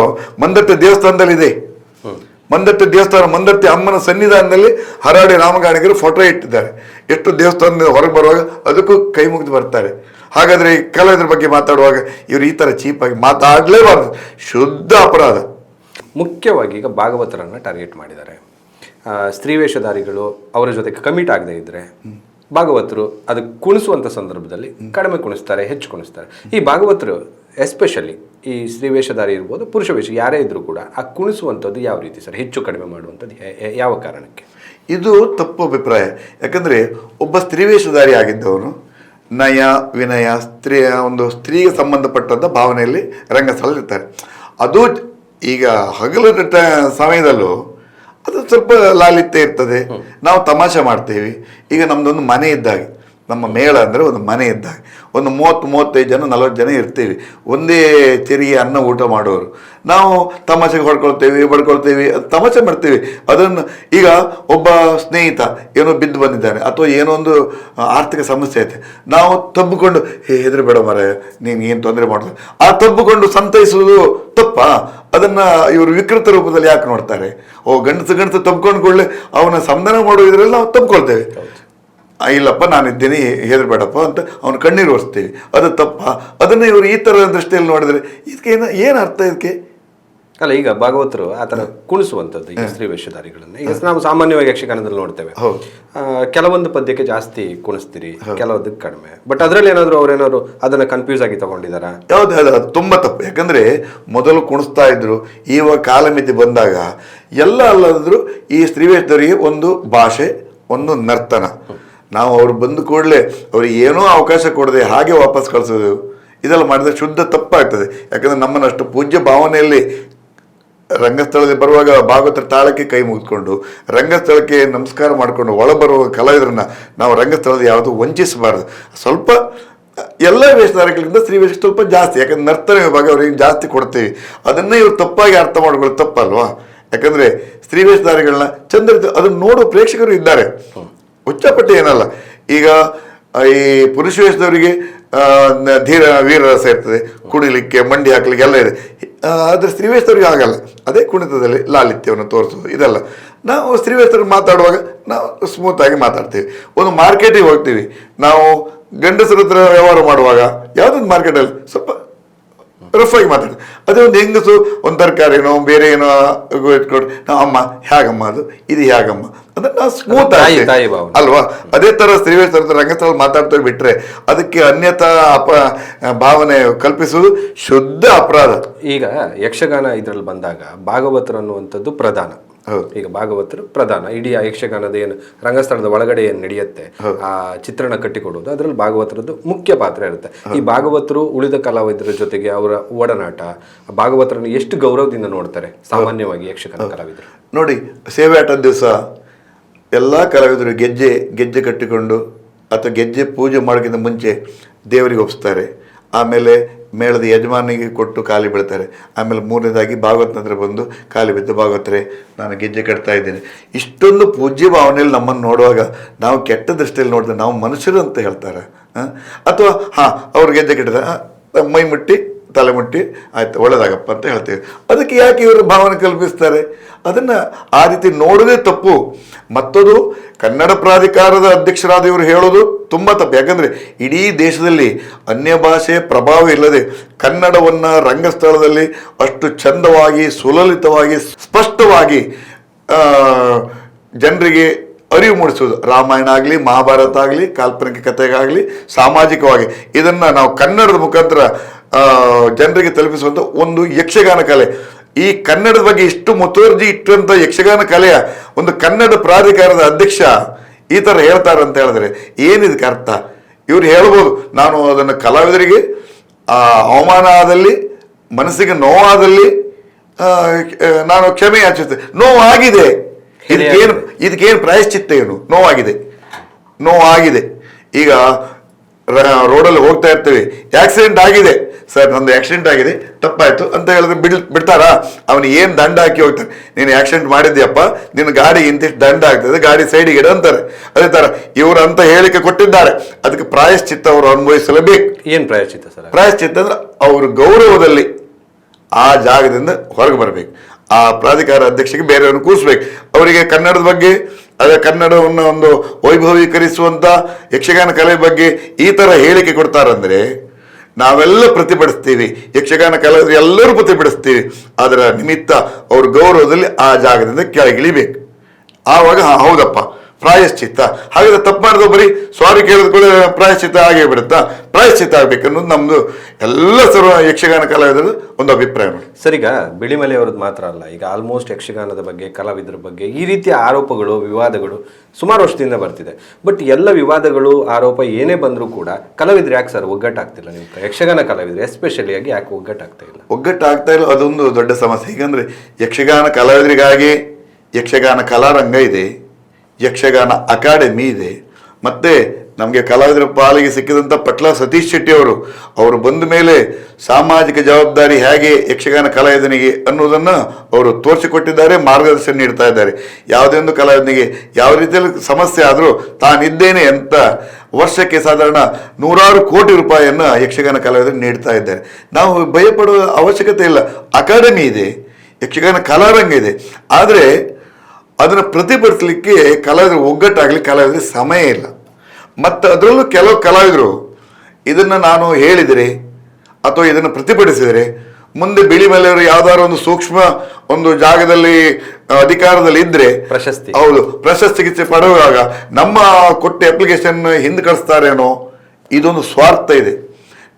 ಮಂದಟ್ಟೆ ದೇವಸ್ಥಾನದಲ್ಲಿ ಇದೆ ಮಂದಟ್ಟೆ ದೇವಸ್ಥಾನ ಮಂದಟ್ಟೆ ಅಮ್ಮನ ಸನ್ನಿಧಾನದಲ್ಲಿ ಹರಡಿ ರಾಮಗಾಣಿಗರು ಫೋಟೋ ಇಟ್ಟಿದ್ದಾರೆ. ಎಷ್ಟು ದೇವಸ್ಥಾನದಿಂದ ಹೊರಗೆ ಬರುವಾಗ ಅದಕ್ಕೂ ಕೈ ಮುಗಿದು ಬರ್ತಾರೆ. ಹಾಗಾದರೆ ಈ ಕಲಾವಿದರ ಬಗ್ಗೆ ಮಾತಾಡುವಾಗ ಇವರು ಈ ಥರ ಚೀಪಾಗಿ ಮಾತಾಡಲೇಬಾರ್ದು. ಶುದ್ಧ ಅಪರಾಧ. ಮುಖ್ಯವಾಗಿ ಈಗ ಭಾಗವತರನ್ನ ಟಾರ್ಗೆಟ್ ಮಾಡಿದ್ದಾರೆ. ಸ್ತ್ರೀ ವೇಷಧಾರಿಗಳು ಅವರ ಜೊತೆಗೆ ಕಮಿಟ್ ಆಗದೇ ಇದ್ರೆ ಭಾಗವತರು ಅದು ಕುಣಿಸುವಂಥ ಸಂದರ್ಭದಲ್ಲಿ ಕಡಿಮೆ ಕುಣಿಸ್ತಾರೆ, ಹೆಚ್ಚು ಕುಣಿಸ್ತಾರೆ. ಈ ಭಾಗವತರು ಎಸ್ಪೆಷಲಿ ಈ ಸ್ತ್ರೀ ವೇಷಧಾರಿ ಇರ್ಬೋದು, ಪುರುಷ ವೇಷ, ಯಾರೇ ಇದ್ದರೂ ಕೂಡ ಆ ಕುಣಿಸುವಂಥದ್ದು ಯಾವ ರೀತಿ ಸರ್? ಹೆಚ್ಚು ಕಡಿಮೆ ಮಾಡುವಂಥದ್ದು ಯಾವ ಕಾರಣಕ್ಕೆ? ಇದು ತಪ್ಪು ಅಭಿಪ್ರಾಯ. ಯಾಕಂದರೆ ಒಬ್ಬ ಸ್ತ್ರೀ ವೇಷಧಾರಿ ಆಗಿದ್ದವನು, ನಯ, ವಿನಯ ಸ್ತ್ರೀಯ ಒಂದು ಸ್ತ್ರೀಗೆ ಸಂಬಂಧಪಟ್ಟಂಥ ಭಾವನೆಯಲ್ಲಿ ರಂಗಸ್ಥಳದಲ್ಲಿರ್ತಾರೆ ಅದು ಈಗ ಹಗಲು ಸಮಯದಲ್ಲೂ ಅದು ಸ್ವಲ್ಪ ಲಾಲಿತ್ಯ ಇರ್ತದೆ. ನಾವು ತಮಾಷೆ ಮಾಡ್ತೇವೆ. ಈಗ ನಮ್ದೊಂದು ಮನೆ ಇದ್ದಾಗೆ. ನಮ್ಮ ಮೇಳ ಅಂದರೆ ಒಂದು ಮನೆ ಇದ್ದಾಗ. ಒಂದು ಮೂವತ್ತು, ಮೂವತ್ತೈದು ಜನ, ನಲವತ್ತು ಜನ ಇರ್ತೀವಿ. ಒಂದೇ ತೆರಿಗೆ ಅನ್ನ ಊಟ ಮಾಡೋರು ನಾವು ತಮಾಷೆಗೆ ಹೊಡ್ಕೊಳ್ತೇವೆ, ಬಡ್ಕೊಳ್ತೇವೆ, ತಮಾಷೆ ಮಾಡ್ತೀವಿ. ಅದನ್ನು ಈಗ ಒಬ್ಬ ಸ್ನೇಹಿತ ಏನೋ ಬಿದ್ದು ಬಂದಿದ್ದಾನೆ ಅಥವಾ ಏನೋ ಒಂದು ಆರ್ಥಿಕ ಸಮಸ್ಯೆ ಐತೆ. ನಾವು ತಬ್ಬಿಕೊಂಡು, ಹೇ, ಹೆದರಿ ಬೇಡ ಮರ ನೀನು ಏನು ತೊಂದರೆ ಮಾಡೋದು? ಆ ತಬ್ಬಿಕೊಂಡು ಸಂತೈಸುವುದು ತಪ್ಪಾ? ಅದನ್ನು ಇವರು ವಿಕೃತ ರೂಪದಲ್ಲಿ ಯಾಕೆ ನೋಡ್ತಾರೆ? ಓ, ಗಂಡಸು ಗಂಡಸು ತಬ್ಕೊಂಡು ಕೂಡಲೇ ಅವನ ಸಂಧಾನ ಮಾಡೋ ಇದರಲ್ಲಿ ನಾವು ತಬ್ಕೊಳ್ತೇವೆ ಇಲ್ಲಪ್ಪ ನಾನಿದ್ದೀನಿ ಹೆದರ್ಬೇಡಪ್ಪ ಅಂತ ಅವನ ಕಣ್ಣೀರು ಒರೆಸ್ತೀವಿ. ಅದು ತಪ್ಪ. ಅದನ್ನು ಇವರು ಈ ಥರ ದೃಷ್ಟಿಯಲ್ಲಿ ನೋಡಿದರೆ ಇದಕ್ಕೆ ಏನು ಏನು ಅರ್ಥ ಇದಕ್ಕೆ? ಅಲ್ಲ ಈಗ ಭಾಗವತರು ಆ ಥರ ಕುಣಿಸುವಂಥದ್ದು ಈಗ ಸ್ತ್ರೀ ವೇಷಧಾರಿಗಳನ್ನ. ಈಗ ನಾವು ಸಾಮಾನ್ಯವಾಗಿ ಯಕ್ಷಗಾನದಲ್ಲಿ ನೋಡ್ತೇವೆ. ಕೆಲವೊಂದು ಪದ್ಯಕ್ಕೆ ಜಾಸ್ತಿ ಕುಣಿಸ್ತೀರಿ ಕೆಲವೊಂದಕ್ಕೆ ಕಡಿಮೆ. ಬಟ್ ಅದರಲ್ಲಿ ಏನಾದರೂ ಅವ್ರೇನಾದ್ರು ಅದನ್ನ ಕನ್ಫ್ಯೂಸ್ ಆಗಿ ತಗೊಂಡಿದಾರಾ ಯಾವ್ದು ಅದು ತುಂಬ ತಪ್ಪು. ಯಾಕಂದರೆ ಮೊದಲು ಕುಣಿಸ್ತಾ ಇದ್ರು ಇವಾಗ ಕಾಲಮಿತಿ ಬಂದಾಗ ಎಲ್ಲ ಅಲ್ಲದ್ರು ಈ ಸ್ತ್ರೀವೇಷದವರಿಗೆ ಒಂದು ಭಾಷೆ ಒಂದು ನರ್ತನ. ನಾವು ಅವ್ರು ಬಂದ ಕೂಡಲೇ ಅವ್ರಿಗೆ ಏನೋ ಅವಕಾಶ ಕೊಡದೆ ಹಾಗೆ ವಾಪಸ್ ಕಳಿಸೋದು. ಇದೆಲ್ಲ ಮಾಡಿದರೆ ಶುದ್ಧ ತಪ್ಪಾಗ್ತದೆ. ಯಾಕಂದರೆ ನಮ್ಮನ್ನು ಅಷ್ಟು ಪೂಜ್ಯ ಭಾವನೆಯಲ್ಲಿ ರಂಗಸ್ಥಳದಲ್ಲಿ ಬರುವಾಗ ಭಾಗವತರ ತಾಳಕ್ಕೆ ಕೈ ಮುಗಿದುಕೊಂಡು, ರಂಗಸ್ಥಳಕ್ಕೆ ನಮಸ್ಕಾರ ಮಾಡಿಕೊಂಡು ಒಳ ಬರುವ ಕಲಾವಿದರನ್ನು ನಾವು ರಂಗಸ್ಥಳದ ಯಾವುದು ವಂಚಿಸಬಾರ್ದು. ಸ್ವಲ್ಪ ಎಲ್ಲ ವೇಷಧಾರಗಳಿಂದ ಸ್ತ್ರೀ ವೇಷ ಸ್ವಲ್ಪ ಜಾಸ್ತಿ. ಯಾಕಂದ್ರೆ ನರ್ತನ ವಿಭಾಗ ಅವ್ರಿಗೆ ಜಾಸ್ತಿ ಕೊಡ್ತೀವಿ. ಅದನ್ನೇ ಇವ್ರು ತಪ್ಪಾಗಿ ಅರ್ಥ ಮಾಡ್ಕೊಳ್ಳೋದು ತಪ್ಪಲ್ವಾ? ಯಾಕಂದರೆ ಸ್ತ್ರೀ ವೇಷಧಾರಿಗಳನ್ನ ಚಂದ್ರ ಅದನ್ನು ನೋಡೋ ಪ್ರೇಕ್ಷಕರು ಇದ್ದಾರೆ. ಹುಚ್ಚಪಟ್ಟಿ ಏನಲ್ಲ. ಈಗ ಈ ಪುರುಷ ವೇಷದವರಿಗೆ ಧೀರ ವೀರರಸ ಇರ್ತದೆ. ಕುಡಿಲಿಕ್ಕೆ ಮಂಡಿ ಹಾಕ್ಲಿಕ್ಕೆ ಎಲ್ಲ ಇದೆ. ಆದರೆ ಆದ್ರೆ ಸ್ತ್ರೀ ವೇಷದವರಿಗೆ ಆಗಲ್ಲ. ಅದೇ ಕುಣಿತದಲ್ಲಿ ಲಾಲಿತ್ಯವನ್ನು ತೋರಿಸೋದು, ಇದೆಲ್ಲ. ನಾವು ಸ್ತ್ರೀ ವೇಷದವ್ರು ಮಾತಾಡುವಾಗ ನಾವು ಸ್ಮೂತಾಗಿ ಮಾತಾಡ್ತೀವಿ. ಒಂದು ಮಾರ್ಕೆಟಿಗೆ ಹೋಗ್ತೀವಿ. ನಾವು ಗಂಡಸರ ಹತ್ರ ವ್ಯವಹಾರ ಮಾಡುವಾಗ, ಯಾವುದೊಂದು ಮಾರ್ಕೆಟಲ್ಲಿ ಸ್ವಲ್ಪ ರಫ್ ಆಗಿ ಅದೇ ಒಂದು ಹೆಂಗಸು ಒಂದು ತರಕಾರಿನೋ ಬೇರೆ ಏನೋ ಇಟ್ಕೊಂಡು. ನಾವು ಅಮ್ಮ ಹೇಗಮ್ಮ ಅದು? ಇದು ಹೇಗಮ್ಮ ಅದನ್ನ ಸ್ಮೂತ್. ಅಲ್ವಾ? ಅದೇ ತರ ಸ್ತ್ರೀವೇಶ್ ರಂಗಸ್ಥಳ ಮಾತಾಡ್ತಾ ಬಿಟ್ರೆ ಅದಕ್ಕೆ ಅನ್ಯತಾ ಅಪ ಭಾವನೆ ಕಲ್ಪಿಸುವುದು ಶುದ್ಧ ಅಪರಾಧ. ಈಗ ಯಕ್ಷಗಾನ ಇದ್ರಲ್ಲಿ ಬಂದಾಗ ಭಾಗವತರು ಅನ್ನುವಂಥದ್ದು ಪ್ರಧಾನ. ಈಗ ಭಾಗವತರು ಪ್ರಧಾನ. ಇಡೀ ಆ ಯಕ್ಷಗಾನದ ಏನು ರಂಗಸ್ಥಳದ ಒಳಗಡೆ ಏನು ನಡೆಯುತ್ತೆ ಆ ಚಿತ್ರಣ ಕಟ್ಟಿಕೊಡುವುದು ಅದರಲ್ಲಿ ಭಾಗವತರದ್ದು ಮುಖ್ಯ ಪಾತ್ರ ಇರುತ್ತೆ. ಈ ಭಾಗವತರು ಉಳಿದ ಕಲಾವಿದರ ಜೊತೆಗೆ ಅವರ ಒಡನಾಟ ಭಾಗವತರನ್ನು ಎಷ್ಟು ಗೌರವದಿಂದ ನೋಡ್ತಾರೆ ಸಾಮಾನ್ಯವಾಗಿ ಯಕ್ಷಗಾನ ಕಲಾವಿದರು? ನೋಡಿ ಸೇವೆ ಆಟದ ದಿವಸ ಎಲ್ಲ ಕಲಾವಿದರು ಗೆಜ್ಜೆ ಗೆಜ್ಜೆ ಕಟ್ಟಿಕೊಂಡು ಅಥವಾ ಗೆಜ್ಜೆ ಪೂಜೆ ಮಾಡೋಕ್ಕಿಂತ ಮುಂಚೆ ದೇವರಿಗೆ ಒಪ್ಪಿಸ್ತಾರೆ ಆಮೇಲೆ ಮೇಳದ ಯಜಮಾನಿಗೆ ಕೊಟ್ಟು ಕಾಲಿ ಬೀಳ್ತಾರೆ. ಆಮೇಲೆ ಮೂರನೇದಾಗಿ ಭಾಗವತನ ಹತ್ರ ಬಂದು ಕಾಲಿ ಬಿದ್ದು ಭಾಗವತರೆ ನಾನು ಗೆಜ್ಜೆ ಕಟ್ತಾ ಇದ್ದೇನೆ. ಇಷ್ಟೊಂದು ಪೂಜ್ಯ ಭಾವನೆಯಲ್ಲಿ ನಮ್ಮನ್ನು ನೋಡುವಾಗ ನಾವು ಕೆಟ್ಟ ದೃಷ್ಟಿಯಲ್ಲಿ ನೋಡಿದ್ರೆ ನಾವು ಮನುಷ್ಯರು ಅಂತ ಹೇಳ್ತಾರೆ? ಅಥವಾ, ಹಾಂ, ಅವ್ರು ಗೆಜ್ಜೆ ಕಟ್ಟಿದ ಮೈ ಮುಟ್ಟಿ ತಲೆ ಮುಟ್ಟಿ ಆಯ್ತು, ಒಳ್ಳೇದಾಗಪ್ಪ ಅಂತ ಹೇಳ್ತೇವೆ. ಅದಕ್ಕೆ ಯಾಕೆ ಇವರು ಭಾವನೆ ಕಲ್ಪಿಸ್ತಾರೆ? ಅದನ್ನು ಆ ರೀತಿ ನೋಡೋದೇ ತಪ್ಪು. ಮತ್ತದು ಕನ್ನಡ ಪ್ರಾಧಿಕಾರದ ಅಧ್ಯಕ್ಷರಾದ ಇವರು ಹೇಳೋದು ತುಂಬ ತಪ್ಪು. ಯಾಕಂದರೆ ಇಡೀ ದೇಶದಲ್ಲಿ ಅನ್ಯ ಭಾಷೆ ಪ್ರಭಾವ ಇಲ್ಲದೆ ಕನ್ನಡವನ್ನು ರಂಗಸ್ಥಳದಲ್ಲಿ ಅಷ್ಟು ಚಂದವಾಗಿ, ಸುಲಲಿತವಾಗಿ, ಸ್ಪಷ್ಟವಾಗಿ ಜನರಿಗೆ ಅರಿವು ಮೂಡಿಸೋದು ರಾಮಾಯಣ ಆಗಲಿ, ಮಹಾಭಾರತ ಆಗಲಿ, ಕಾಲ್ಪನಿಕ ಕಥೆಗಾಗಲಿ ಸಾಮಾಜಿಕವಾಗಿ. ಇದನ್ನು ನಾವು ಕನ್ನಡದ ಮುಖಾಂತರ ಜನರಿಗೆ ತಲುಪಿಸುವಂಥ ಒಂದು ಯಕ್ಷಗಾನ ಕಲೆ. ಈ ಕನ್ನಡದ ಬಗ್ಗೆ ಇಷ್ಟು ಮುತುವರ್ಜಿ ಇಟ್ಟಂಥ ಯಕ್ಷಗಾನ ಕಲೆಯ ಒಂದು ಕನ್ನಡ ಪ್ರಾಧಿಕಾರದ ಅಧ್ಯಕ್ಷ ಈ ಥರ ಹೇಳ್ತಾರೆ ಅಂತ ಹೇಳಿದ್ರೆ ಏನಿದಕ್ಕೆ ಅರ್ಥ? ಇವ್ರು ಹೇಳ್ಬೋದು ನಾನು ಅದನ್ನು ಕಲಾವಿದರಿಗೆ ಆ, ಅವಮಾನ ಆದಲ್ಲಿ ಮನಸ್ಸಿಗೆ ನೋವಾದಲ್ಲಿ ನಾನು ಕ್ಷಮೆ ಯಾಚಿಸ್ತೇನೆ ನೋವಾಗಿದೆ. ಇದಕ್ಕೇನು ಇದಕ್ಕೇನು ಪ್ರಾಯಶ್ಚಿತ್ತ ಏನು? ನೋವಾಗಿದೆ. ನೋವಾಗಿದೆ. ಈಗ ರೋಡಲ್ಲಿ ಹೋಗ್ತಾ ಇರ್ತೀವಿ. ಆಕ್ಸಿಡೆಂಟ್ ಆಗಿದೆ. ಸರ್ ನಂದು ಆಕ್ಸಿಡೆಂಟ್ ಆಗಿದೆ ತಪ್ಪಾಯ್ತು ಅಂತ ಹೇಳಿದ್ರೆ ಬಿಡ್ ಬಿಡ್ತಾರಾ? ಅವನು ಏನು ದಂಡ ಹಾಕಿ ಹೋಗ್ತಾನೆ? ನೀನು ಆಕ್ಸಿಡೆಂಟ್ ಮಾಡಿದ್ಯಪ್ಪ ನಿನ್ನ ಗಾಡಿ ಇಂತಿಷ್ಟು ದಂಡ ಆಗ್ತದೆ ಗಾಡಿ ಸೈಡಿಗೆ ಇಡು ಅಂತಾರೆ. ಅದೇ ಥರ ಇವರು ಅಂತ ಹೇಳಿಕೆ ಕೊಟ್ಟಿದ್ದಾರೆ. ಅದಕ್ಕೆ ಪ್ರಾಯಶ್ಚಿತ್ತ ಅವರು ಅನುಭವಿಸಲೇಬೇಕು ಏನು ಪ್ರಾಯಶ್ಚಿತ್ತ ಸರ್? ಪ್ರಾಯಶ್ಚಿತ್ತ ಅಂದ್ರೆ ಅವ್ರ ಗೌರವದಲ್ಲಿ ಆ ಜಾಗದಿಂದ ಹೊರಗೆ ಬರಬೇಕು. ಆ ಪ್ರಾಧಿಕಾರ ಅಧ್ಯಕ್ಷಕ್ಕೆ ಬೇರೆಯವ್ರನ್ನ ಕೂರಿಸ್ಬೇಕು. ಅವರಿಗೆ ಕನ್ನಡದ ಬಗ್ಗೆ ಅದೇ ಕನ್ನಡವನ್ನು ಒಂದು ವೈಭವೀಕರಿಸುವಂಥ ಯಕ್ಷಗಾನ ಕಲೆ ಬಗ್ಗೆ ಈ ಥರ ಹೇಳಿಕೆ ಕೊಡ್ತಾರಂದ್ರೆ ನಾವೆಲ್ಲ ಪ್ರತಿಭಟಿಸ್ತೀವಿ. ಯಕ್ಷಗಾನ ಕಲಾವಿದರು ಎಲ್ಲರೂ ಪ್ರತಿಭಟಿಸ್ತೀವಿ. ಅದರ ನಿಮಿತ್ತ ಅವ್ರ ಗೌರವದಲ್ಲಿ ಆ ಜಾಗದಿಂದ ಕೆಳಗಿಳಿಬೇಕು. ಆವಾಗ ಹಾಂ ಹೌದಪ್ಪ. ಪ್ರಾಯಶ್ಚಿತ್ತ. ಹಾಗಾದ್ರೆ ತಪ್ಪು ಮಾಡಿದ ಬರೀ ಸ್ವಾಮಿ ಕೇಳಿದ ಕೂಡ ಪ್ರಾಯಶ್ಚಿತ್ತ ಆಗೇ ಬಿಡುತ್ತಾ ಪ್ರಾಯಶ್ಚಿತ್ತ ಆಗ್ಬೇಕು ಅನ್ನೋದು ನಮ್ದು ಎಲ್ಲ ಸರ್ವ ಯಕ್ಷಗಾನ ಕಲಾವಿದರ ಒಂದು ಅಭಿಪ್ರಾಯ ಸರ್ ಈಗ ಬಿಳಿಮಲೆ ಅವ್ರದ್ದು ಮಾತ್ರ ಅಲ್ಲ ಈಗ ಆಲ್ಮೋಸ್ಟ್ ಯಕ್ಷಗಾನದ ಬಗ್ಗೆ ಕಲಾವಿದರ ಬಗ್ಗೆ ಈ ರೀತಿಯ ಆರೋಪಗಳು ವಿವಾದಗಳು ಸುಮಾರು ವರ್ಷದಿಂದ ಬರ್ತಿದೆ. ಬಟ್ ಎಲ್ಲ ವಿವಾದಗಳು ಆರೋಪ ಏನೇ ಬಂದರೂ ಕೂಡ ಕಲಾವಿದ್ರು ಯಾಕೆ ಸರ್ ಒಗ್ಗಟ್ಟಾಗ್ತಿಲ್ಲ ನಿಮ್ಮ ಯಕ್ಷಗಾನ ಕಲಾವಿದರು ಎಸ್ಪೆಷಲಿ ಆಗಿ ಯಾಕೆ ಒಗ್ಗಟ್ಟಾಗ್ತಾ ಇಲ್ಲ? ಒಗ್ಗಟ್ಟಾಗ್ತಾ ಇಲ್ಲ ಅದೊಂದು ದೊಡ್ಡ ಸಮಸ್ಯೆ. ಈಗಂದ್ರೆ ಯಕ್ಷಗಾನ ಕಲಾವಿದರಿಗಾಗಿ ಯಕ್ಷಗಾನ ಕಲಾರಂಗ ಇದೆ. ಯಕ್ಷಗಾನ ಅಕಾಡೆಮಿ ಇದೆ. ಮತ್ತೆ ನಮಗೆ ಕಲಾವಿದರ ಪಾಲಿಗೆ ಸಿಕ್ಕಿದಂಥ ಪಟ್ಲ ಸತೀಶ್ ಶೆಟ್ಟಿ ಅವರು ಅವರು ಬಂದ ಮೇಲೆ ಸಾಮಾಜಿಕ ಜವಾಬ್ದಾರಿ ಹೇಗೆ ಯಕ್ಷಗಾನ ಕಲಾವಿದನಿಗೆ ಅನ್ನೋದನ್ನು ಅವರು ತೋರಿಸಿಕೊಟ್ಟಿದ್ದಾರೆ, ಮಾರ್ಗದರ್ಶನ ನೀಡ್ತಾ ಇದ್ದಾರೆ. ಯಾವುದೇ ಒಂದು ಕಲಾವಿದನಿಗೆ ಯಾವ ರೀತಿಯಲ್ಲಿ ಸಮಸ್ಯೆ ಆದರೂ ತಾನಿದ್ದೇನೆ ಅಂತ ವರ್ಷಕ್ಕೆ ಸಾಧಾರಣ ನೂರಾರು ಕೋಟಿ ರೂಪಾಯಿಯನ್ನು ಯಕ್ಷಗಾನ ಕಲಾವಿದರು ನೀಡ್ತಾ ಇದ್ದಾರೆ. ನಾವು ಭಯಪಡುವ ಅವಶ್ಯಕತೆ ಇಲ್ಲ. ಅಕಾಡೆಮಿ ಇದೆ, ಯಕ್ಷಗಾನ ಕಲಾರಂಗ ಇದೆ. ಆದರೆ ಅದನ್ನು ಪ್ರತಿಭಟಿಸಲಿಕ್ಕೆ ಕಲಾವಿದರು ಒಗ್ಗಟ್ಟಾಗಲಿ ಕಲಾವಿದರಿಗೆ ಸಮಯ ಇಲ್ಲ. ಮತ್ತು ಅದರಲ್ಲೂ ಕೆಲವು ಕಲಾವಿದರು ಇದನ್ನು ನಾನು ಹೇಳಿದರೆ ಅಥವಾ ಇದನ್ನು ಪ್ರತಿಭಟಿಸಿದರೆ ಮುಂದೆ ಬಿಳಿ ಮಲೆಯವರು ಯಾವ್ದಾದ್ರು ಒಂದು ಸೂಕ್ಷ್ಮ ಒಂದು ಜಾಗದಲ್ಲಿ ಅಧಿಕಾರದಲ್ಲಿ ಇದ್ರೆ ಪ್ರಶಸ್ತಿ. ಹೌದು ಪ್ರಶಸ್ತಿ ಚಿಕಿತ್ಸೆ ಪಡೆಯುವಾಗ ನಮ್ಮ ಕೊಟ್ಟ ಅಪ್ಲಿಕೇಶನ್ ಹಿಂದೆ ಕಳಿಸ್ತಾರೇನೋ ಇದೊಂದು ಸ್ವಾರ್ಥ ಇದೆ.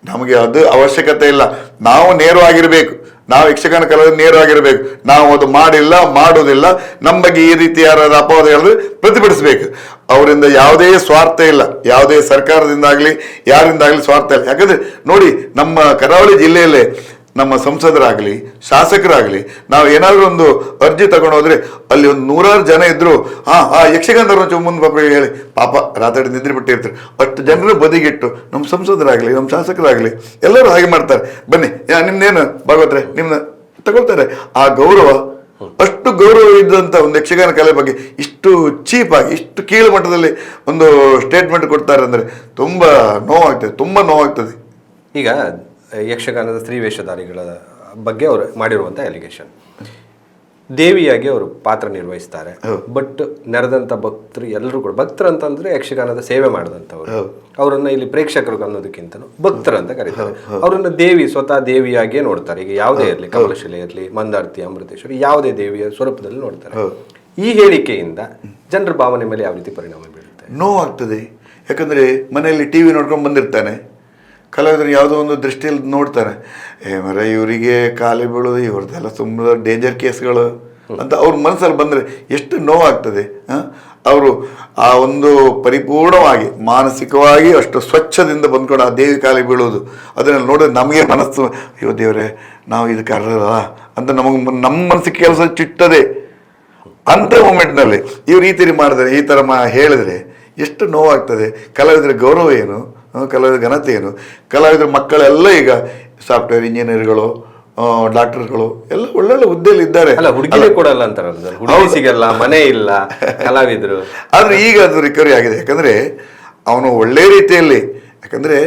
ನಮಗೆ ಅದು ಅವಶ್ಯಕತೆ ಇಲ್ಲ. ನಾವು ನೇರವಾಗಿರಬೇಕು. ನಾವು ಯಕ್ಷಗಾನ ಕಲಾವಿದ ನೇರವಾಗಿರಬೇಕು. ನಾವು ಅದು ಮಾಡಿಲ್ಲ ಮಾಡೋದಿಲ್ಲ ನಮ್ಮ ಬಗ್ಗೆ ಈ ರೀತಿ ಯಾರಾದ್ರೂ ಅಪವಾದ ಹೇಳಿದ್ರೆ ಪ್ರತಿಭಟಿಸಬೇಕು. ಅವರಿಂದ ಯಾವುದೇ ಸ್ವಾರ್ಥ ಇಲ್ಲ. ಯಾವುದೇ ಸರ್ಕಾರದಿಂದಾಗಲಿ, ಯಾರಿಂದಾಗಲಿ ಸ್ವಾರ್ಥ ಇಲ್ಲ. ಯಾಕಂದ್ರೆ ನೋಡಿ, ನಮ್ಮ ಕರಾವಳಿ ಜಿಲ್ಲೆಯಲ್ಲೇ ನಮ್ಮ ಸಂಸದರಾಗಲಿ, ಶಾಸಕರಾಗಲಿ, ನಾವು ಏನಾದರೂ ಒಂದು ಅರ್ಜಿ ತಗೊಂಡು ಹೋದ್ರೆ ಅಲ್ಲಿ ಒಂದು ನೂರಾರು ಜನ ಇದ್ರು ಹಾ ಆ ಯಕ್ಷಗಾನದವ್ರನ್ನ ಮುಂದೆ ಪಾಪ ಹೇಳಿ. ಪಾಪ ರಾತ್ರಿ ನಿದ್ರೆ ಬಿಟ್ಟಿರ್ತಾರೆ ಅಷ್ಟು ಜನರು ಬದಿಗಿಟ್ಟು ನಮ್ಮ ಸಂಸದರಾಗಲಿ ನಮ್ಮ ಶಾಸಕರಾಗಲಿ ಎಲ್ಲರೂ ಹಾಗೆ ಮಾಡ್ತಾರೆ. ಬನ್ನಿ ನಿಮ್ದೇನು ಭಾಗವತ್ರೆ? ನಿಮ್ನ ತಗೊಳ್ತಾರೆ. ಆ ಗೌರವ, ಅಷ್ಟು ಗೌರವ ಇದ್ದಂಥ ಒಂದು ಯಕ್ಷಗಾನ ಕಲೆ ಬಗ್ಗೆ ಇಷ್ಟು ಚೀಪಾಗಿ ಇಷ್ಟು ಕೀಳು ಮಟ್ಟದಲ್ಲಿ ಒಂದು ಸ್ಟೇಟ್ಮೆಂಟ್ ಕೊಡ್ತಾರೆ ಅಂದರೆ ತುಂಬ ನೋವಾಗ್ತದೆ ತುಂಬ ನೋವಾಗ್ತದೆ. ಈಗ ಯಕ್ಷಗಾನದ ಸ್ತ್ರೀ ವೇಷಧಾರಿಗಳ ಬಗ್ಗೆ ಅವರು ಮಾಡಿರುವಂಥ ಅಲಿಗೇಷನ್ ದೇವಿಯಾಗಿ ಅವರು ಪಾತ್ರ ನಿರ್ವಹಿಸ್ತಾರೆ. ಬಟ್ ನೆರೆದಂಥ ಭಕ್ತರು ಎಲ್ಲರೂ ಕೂಡ ಭಕ್ತರು ಅಂತಂದ್ರೆ ಯಕ್ಷಗಾನದ ಸೇವೆ ಮಾಡಿದಂಥವ್ರು. ಅವರನ್ನ ಇಲ್ಲಿ ಪ್ರೇಕ್ಷಕರು ಅನ್ನೋದಕ್ಕಿಂತ ಭಕ್ತರು ಅಂತ ಕರೀತಾರೆ. ಅವರನ್ನು ದೇವಿ ಸ್ವತಃ ದೇವಿಯಾಗಿಯೇ ನೋಡ್ತಾರೆ. ಈಗ ಯಾವುದೇ ಇರಲಿ ಕಮಲಶಿಲೆ ಇರಲಿ ಮಂದಾರ್ತಿ ಅಮೃತೇಶ್ವರಿ ಯಾವುದೇ ದೇವಿಯ ಸ್ವರೂಪದಲ್ಲಿ ನೋಡ್ತಾರೆ. ಈ ಹೇಳಿಕೆಯಿಂದ ಜನರ ಭಾವನೆ ಮೇಲೆ ಯಾವ ರೀತಿ ಪರಿಣಾಮ ಬೀಳುತ್ತೆ ನೋವಾಗ್ತದೆ. ಯಾಕಂದ್ರೆ ಮನೆಯಲ್ಲಿ ಟಿ ವಿ ನೋಡ್ಕೊಂಡು ಬಂದಿರ್ತಾನೆ. ಕಲಾವಿದರು ಯಾವುದೋ ಒಂದು ದೃಷ್ಟಿಯಲ್ಲಿ ನೋಡ್ತಾರೆ. ಏ ಮರ ಇವರಿಗೆ ಖಾಲಿ ಬೀಳೋದು, ಇವ್ರದ್ದೆಲ್ಲ ತುಂಬ ಡೇಂಜರ್ ಕೇಸ್ಗಳು ಅಂತ ಅವ್ರ ಮನಸ್ಸಲ್ಲಿ ಬಂದರೆ ಎಷ್ಟು ನೋವಾಗ್ತದೆ ಅವರು ಆ ಒಂದು ಪರಿಪೂರ್ಣವಾಗಿ, ಮಾನಸಿಕವಾಗಿ ಅಷ್ಟು ಸ್ವಚ್ಛದಿಂದ ಬಂದ್ಕೊಂಡು ಆ ದೇವಿ ಕಾಲಿಗೆ ಬೀಳೋದು ಅದನ್ನು ನೋಡಿದ್ರೆ ನಮಗೆ ಮನಸ್ಸು, ಅಯ್ಯೋ ದೇವರೇ, ನಾವು ಇದಕ್ಕೆ ಅರ್ಹರಲ್ಲ ಅಂತ ನಮಗೆ ನಮ್ಮ ಮನಸ್ಸಿಗೆ ಕೆಲಸ ಚಿಟ್ಟದೆ. ಅಂಥ ಮೂಮೆಂಟ್ನಲ್ಲಿ ಇವ್ರು ಈ ರೀತಿ ಮಾಡಿದರೆ, ಈ ಥರ ಮಾ, ಹೇಳಿದ್ರೆ ಎಷ್ಟು ನೋವಾಗ್ತದೆ. ಕಲಾವಿದರ ಗೌರವ ಏನು? ಘನತೆ ಏನು? ಕಲಾವಿದರ ಮಕ್ಕಳೆಲ್ಲ ಈಗ ಸಾಫ್ಟ್ವೇರ್ ಇಂಜಿನಿಯರ್ಗಳು ಡಾಕ್ಟರ್ಗಳು ಎಲ್ಲ ಒಳ್ಳೊಳ್ಳೆ ಹುದ್ದೆಯಲ್ಲಿ ಇದ್ದಾರೆ. ಅಲ್ಲ ಕೊಡಲ್ಲ ಅಂತಾರಲ್ಲ ಹುಡುಗಿ ಸಿಗಲ್ಲ ಮನೆ ಇಲ್ಲ ಕಲಾವಿದರು. ಆದರೆ ಈಗ ಅದು ರಿಕವರಿ ಆಗಿದೆ. ಯಾಕಂದರೆ ಅವನು ಒಳ್ಳೆ ರೀತಿಯಲ್ಲಿ ಯಾಕಂದರೆ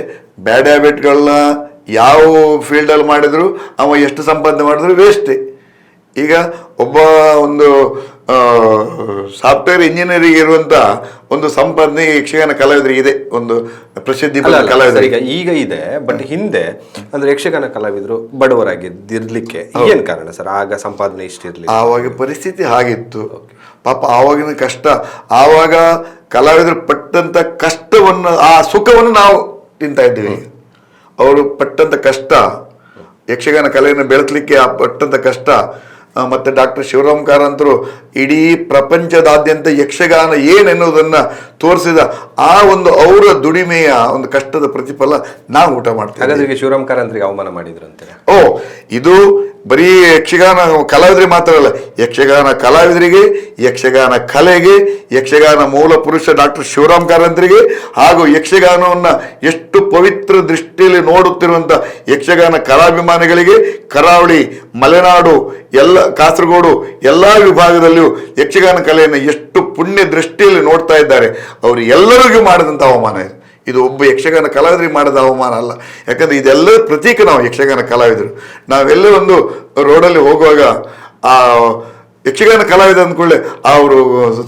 ಬ್ಯಾಡ್ ಹ್ಯಾಬಿಟ್ಗಳನ್ನ ಯಾವ ಫೀಲ್ಡಲ್ಲಿ ಮಾಡಿದ್ರು ಅವ ಎಷ್ಟು ಸಂಪಾದನೆ ಮಾಡಿದ್ರು ವೇಸ್ಟೇ ಈಗ ಒಬ್ಬ ಒಂದು ಸಾಫ್ಟ್ವೇರ್ ಇಂಜಿನಿಯರಿಂಗ್ ಇರುವಂತ ಒಂದು ಸಂಪಾದನೆ ಯಕ್ಷಗಾನ ಕಲಾವಿದರಿಗೆ ಇದೆ. ಒಂದು ಪ್ರಸಿದ್ಧಿ ಕಲಾವಿದರಿಗೆ. ಈಗ ಇದೆ ಬಟ್ ಹಿಂದೆ ಅಂದ್ರೆ ಯಕ್ಷಗಾನ ಕಲಾವಿದರು ಬಡವರಾಗಿದ್ದಿರ್ಲಿಕ್ಕೆ ಏನ್ ಕಾರಣ ಸರ್? ಆಗ ಸಂಪಾದನೆ ಇಷ್ಟಿರ್ಲಿ ಆವಾಗ ಪರಿಸ್ಥಿತಿ ಹಾಗಿತ್ತು. ಪಾಪ ಆವಾಗಿನ ಕಷ್ಟ. ಆವಾಗ ಕಲಾವಿದರು ಪಟ್ಟಂತ ಕಷ್ಟವನ್ನು ಆ ಸುಖವನ್ನು ನಾವು ತಿಂತಾ ಇದ್ದೀವಿ. ಅವರು ಪಟ್ಟಂತ ಕಷ್ಟ ಯಕ್ಷಗಾನ ಕಲೆಯನ್ನು ಬೆಳೆಸಲಿಕ್ಕೆ ಆ ಪಟ್ಟಂತ ಕಷ್ಟ ಮತ್ತೆ ಡಾಕ್ಟರ್ ಶಿವರಾಮ್ ಕಾರಂತರು ಇಡೀ ಪ್ರಪಂಚದಾದ್ಯಂತ ಯಕ್ಷಗಾನ ಏನೆನ್ನುವುದನ್ನು ತೋರಿಸಿದ ಆ ಒಂದು ಅವರ ದುಡಿಮೆಯ ಒಂದು ಕಷ್ಟದ ಪ್ರತಿಫಲ ನಾವು ಊಟ ಮಾಡ್ತೀವಿ. ಹಾಗಾದ್ರೆ ಶಿವರಾಮ್ ಕಾರಂತ್ರಿಗೆ ಅವಮಾನ ಮಾಡಿದ್ರು ಅಂತಾರೆ ಓ ಇದು ಬರೀ ಯಕ್ಷಗಾನ ಕಲಾವಿದರಿಗೆ ಮಾತ್ರ ಅಲ್ಲ ಯಕ್ಷಗಾನ ಕಲಾವಿದರಿಗೆ ಯಕ್ಷಗಾನ ಕಲೆಗೆ ಯಕ್ಷಗಾನ ಮೂಲ ಪುರುಷ ಡಾಕ್ಟರ್ ಶಿವರಾಮ್ ಕಾರಂತರಿಗೆ ಹಾಗೂ ಯಕ್ಷಗಾನವನ್ನು ಎಷ್ಟು ಪವಿತ್ರ ದೃಷ್ಟಿಯಲ್ಲಿ ನೋಡುತ್ತಿರುವಂಥ ಯಕ್ಷಗಾನ ಕಲಾಭಿಮಾನಿಗಳಿಗೆ ಕರಾವಳಿ ಮಲೆನಾಡು ಎಲ್ಲ ಕಾಸರಗೋಡು ಎಲ್ಲ ವಿಭಾಗದಲ್ಲಿಯೂ ಯಕ್ಷಗಾನ ಕಲೆಯನ್ನು ಎಷ್ಟು ಪುಣ್ಯ ದೃಷ್ಟಿಯಲ್ಲಿ ನೋಡ್ತಾ ಇದ್ದಾರೆ. ಅವರು ಎಲ್ಲರಿಗೂ ಮಾಡಿದಂಥ ಅವಮಾನ ಇದು. ಇದು ಒಬ್ಬ ಯಕ್ಷಗಾನ ಕಲಾವಿದರಿಗೆ ಮಾಡಿದ ಅವಮಾನ ಅಲ್ಲ. ಯಾಕಂದ್ರೆ ಇದೆಲ್ಲ ಪ್ರತೀಕ ನಾವು ಯಕ್ಷಗಾನ ಕಲಾವಿದರು. ನಾವೆಲ್ಲ ಒಂದು ರೋಡಲ್ಲಿ ಹೋಗುವಾಗ ಆ ಯಕ್ಷಗಾನ ಕಲಾವಿದ ಅಂದ್ಕೊಳ್ಳೆ ಅವರು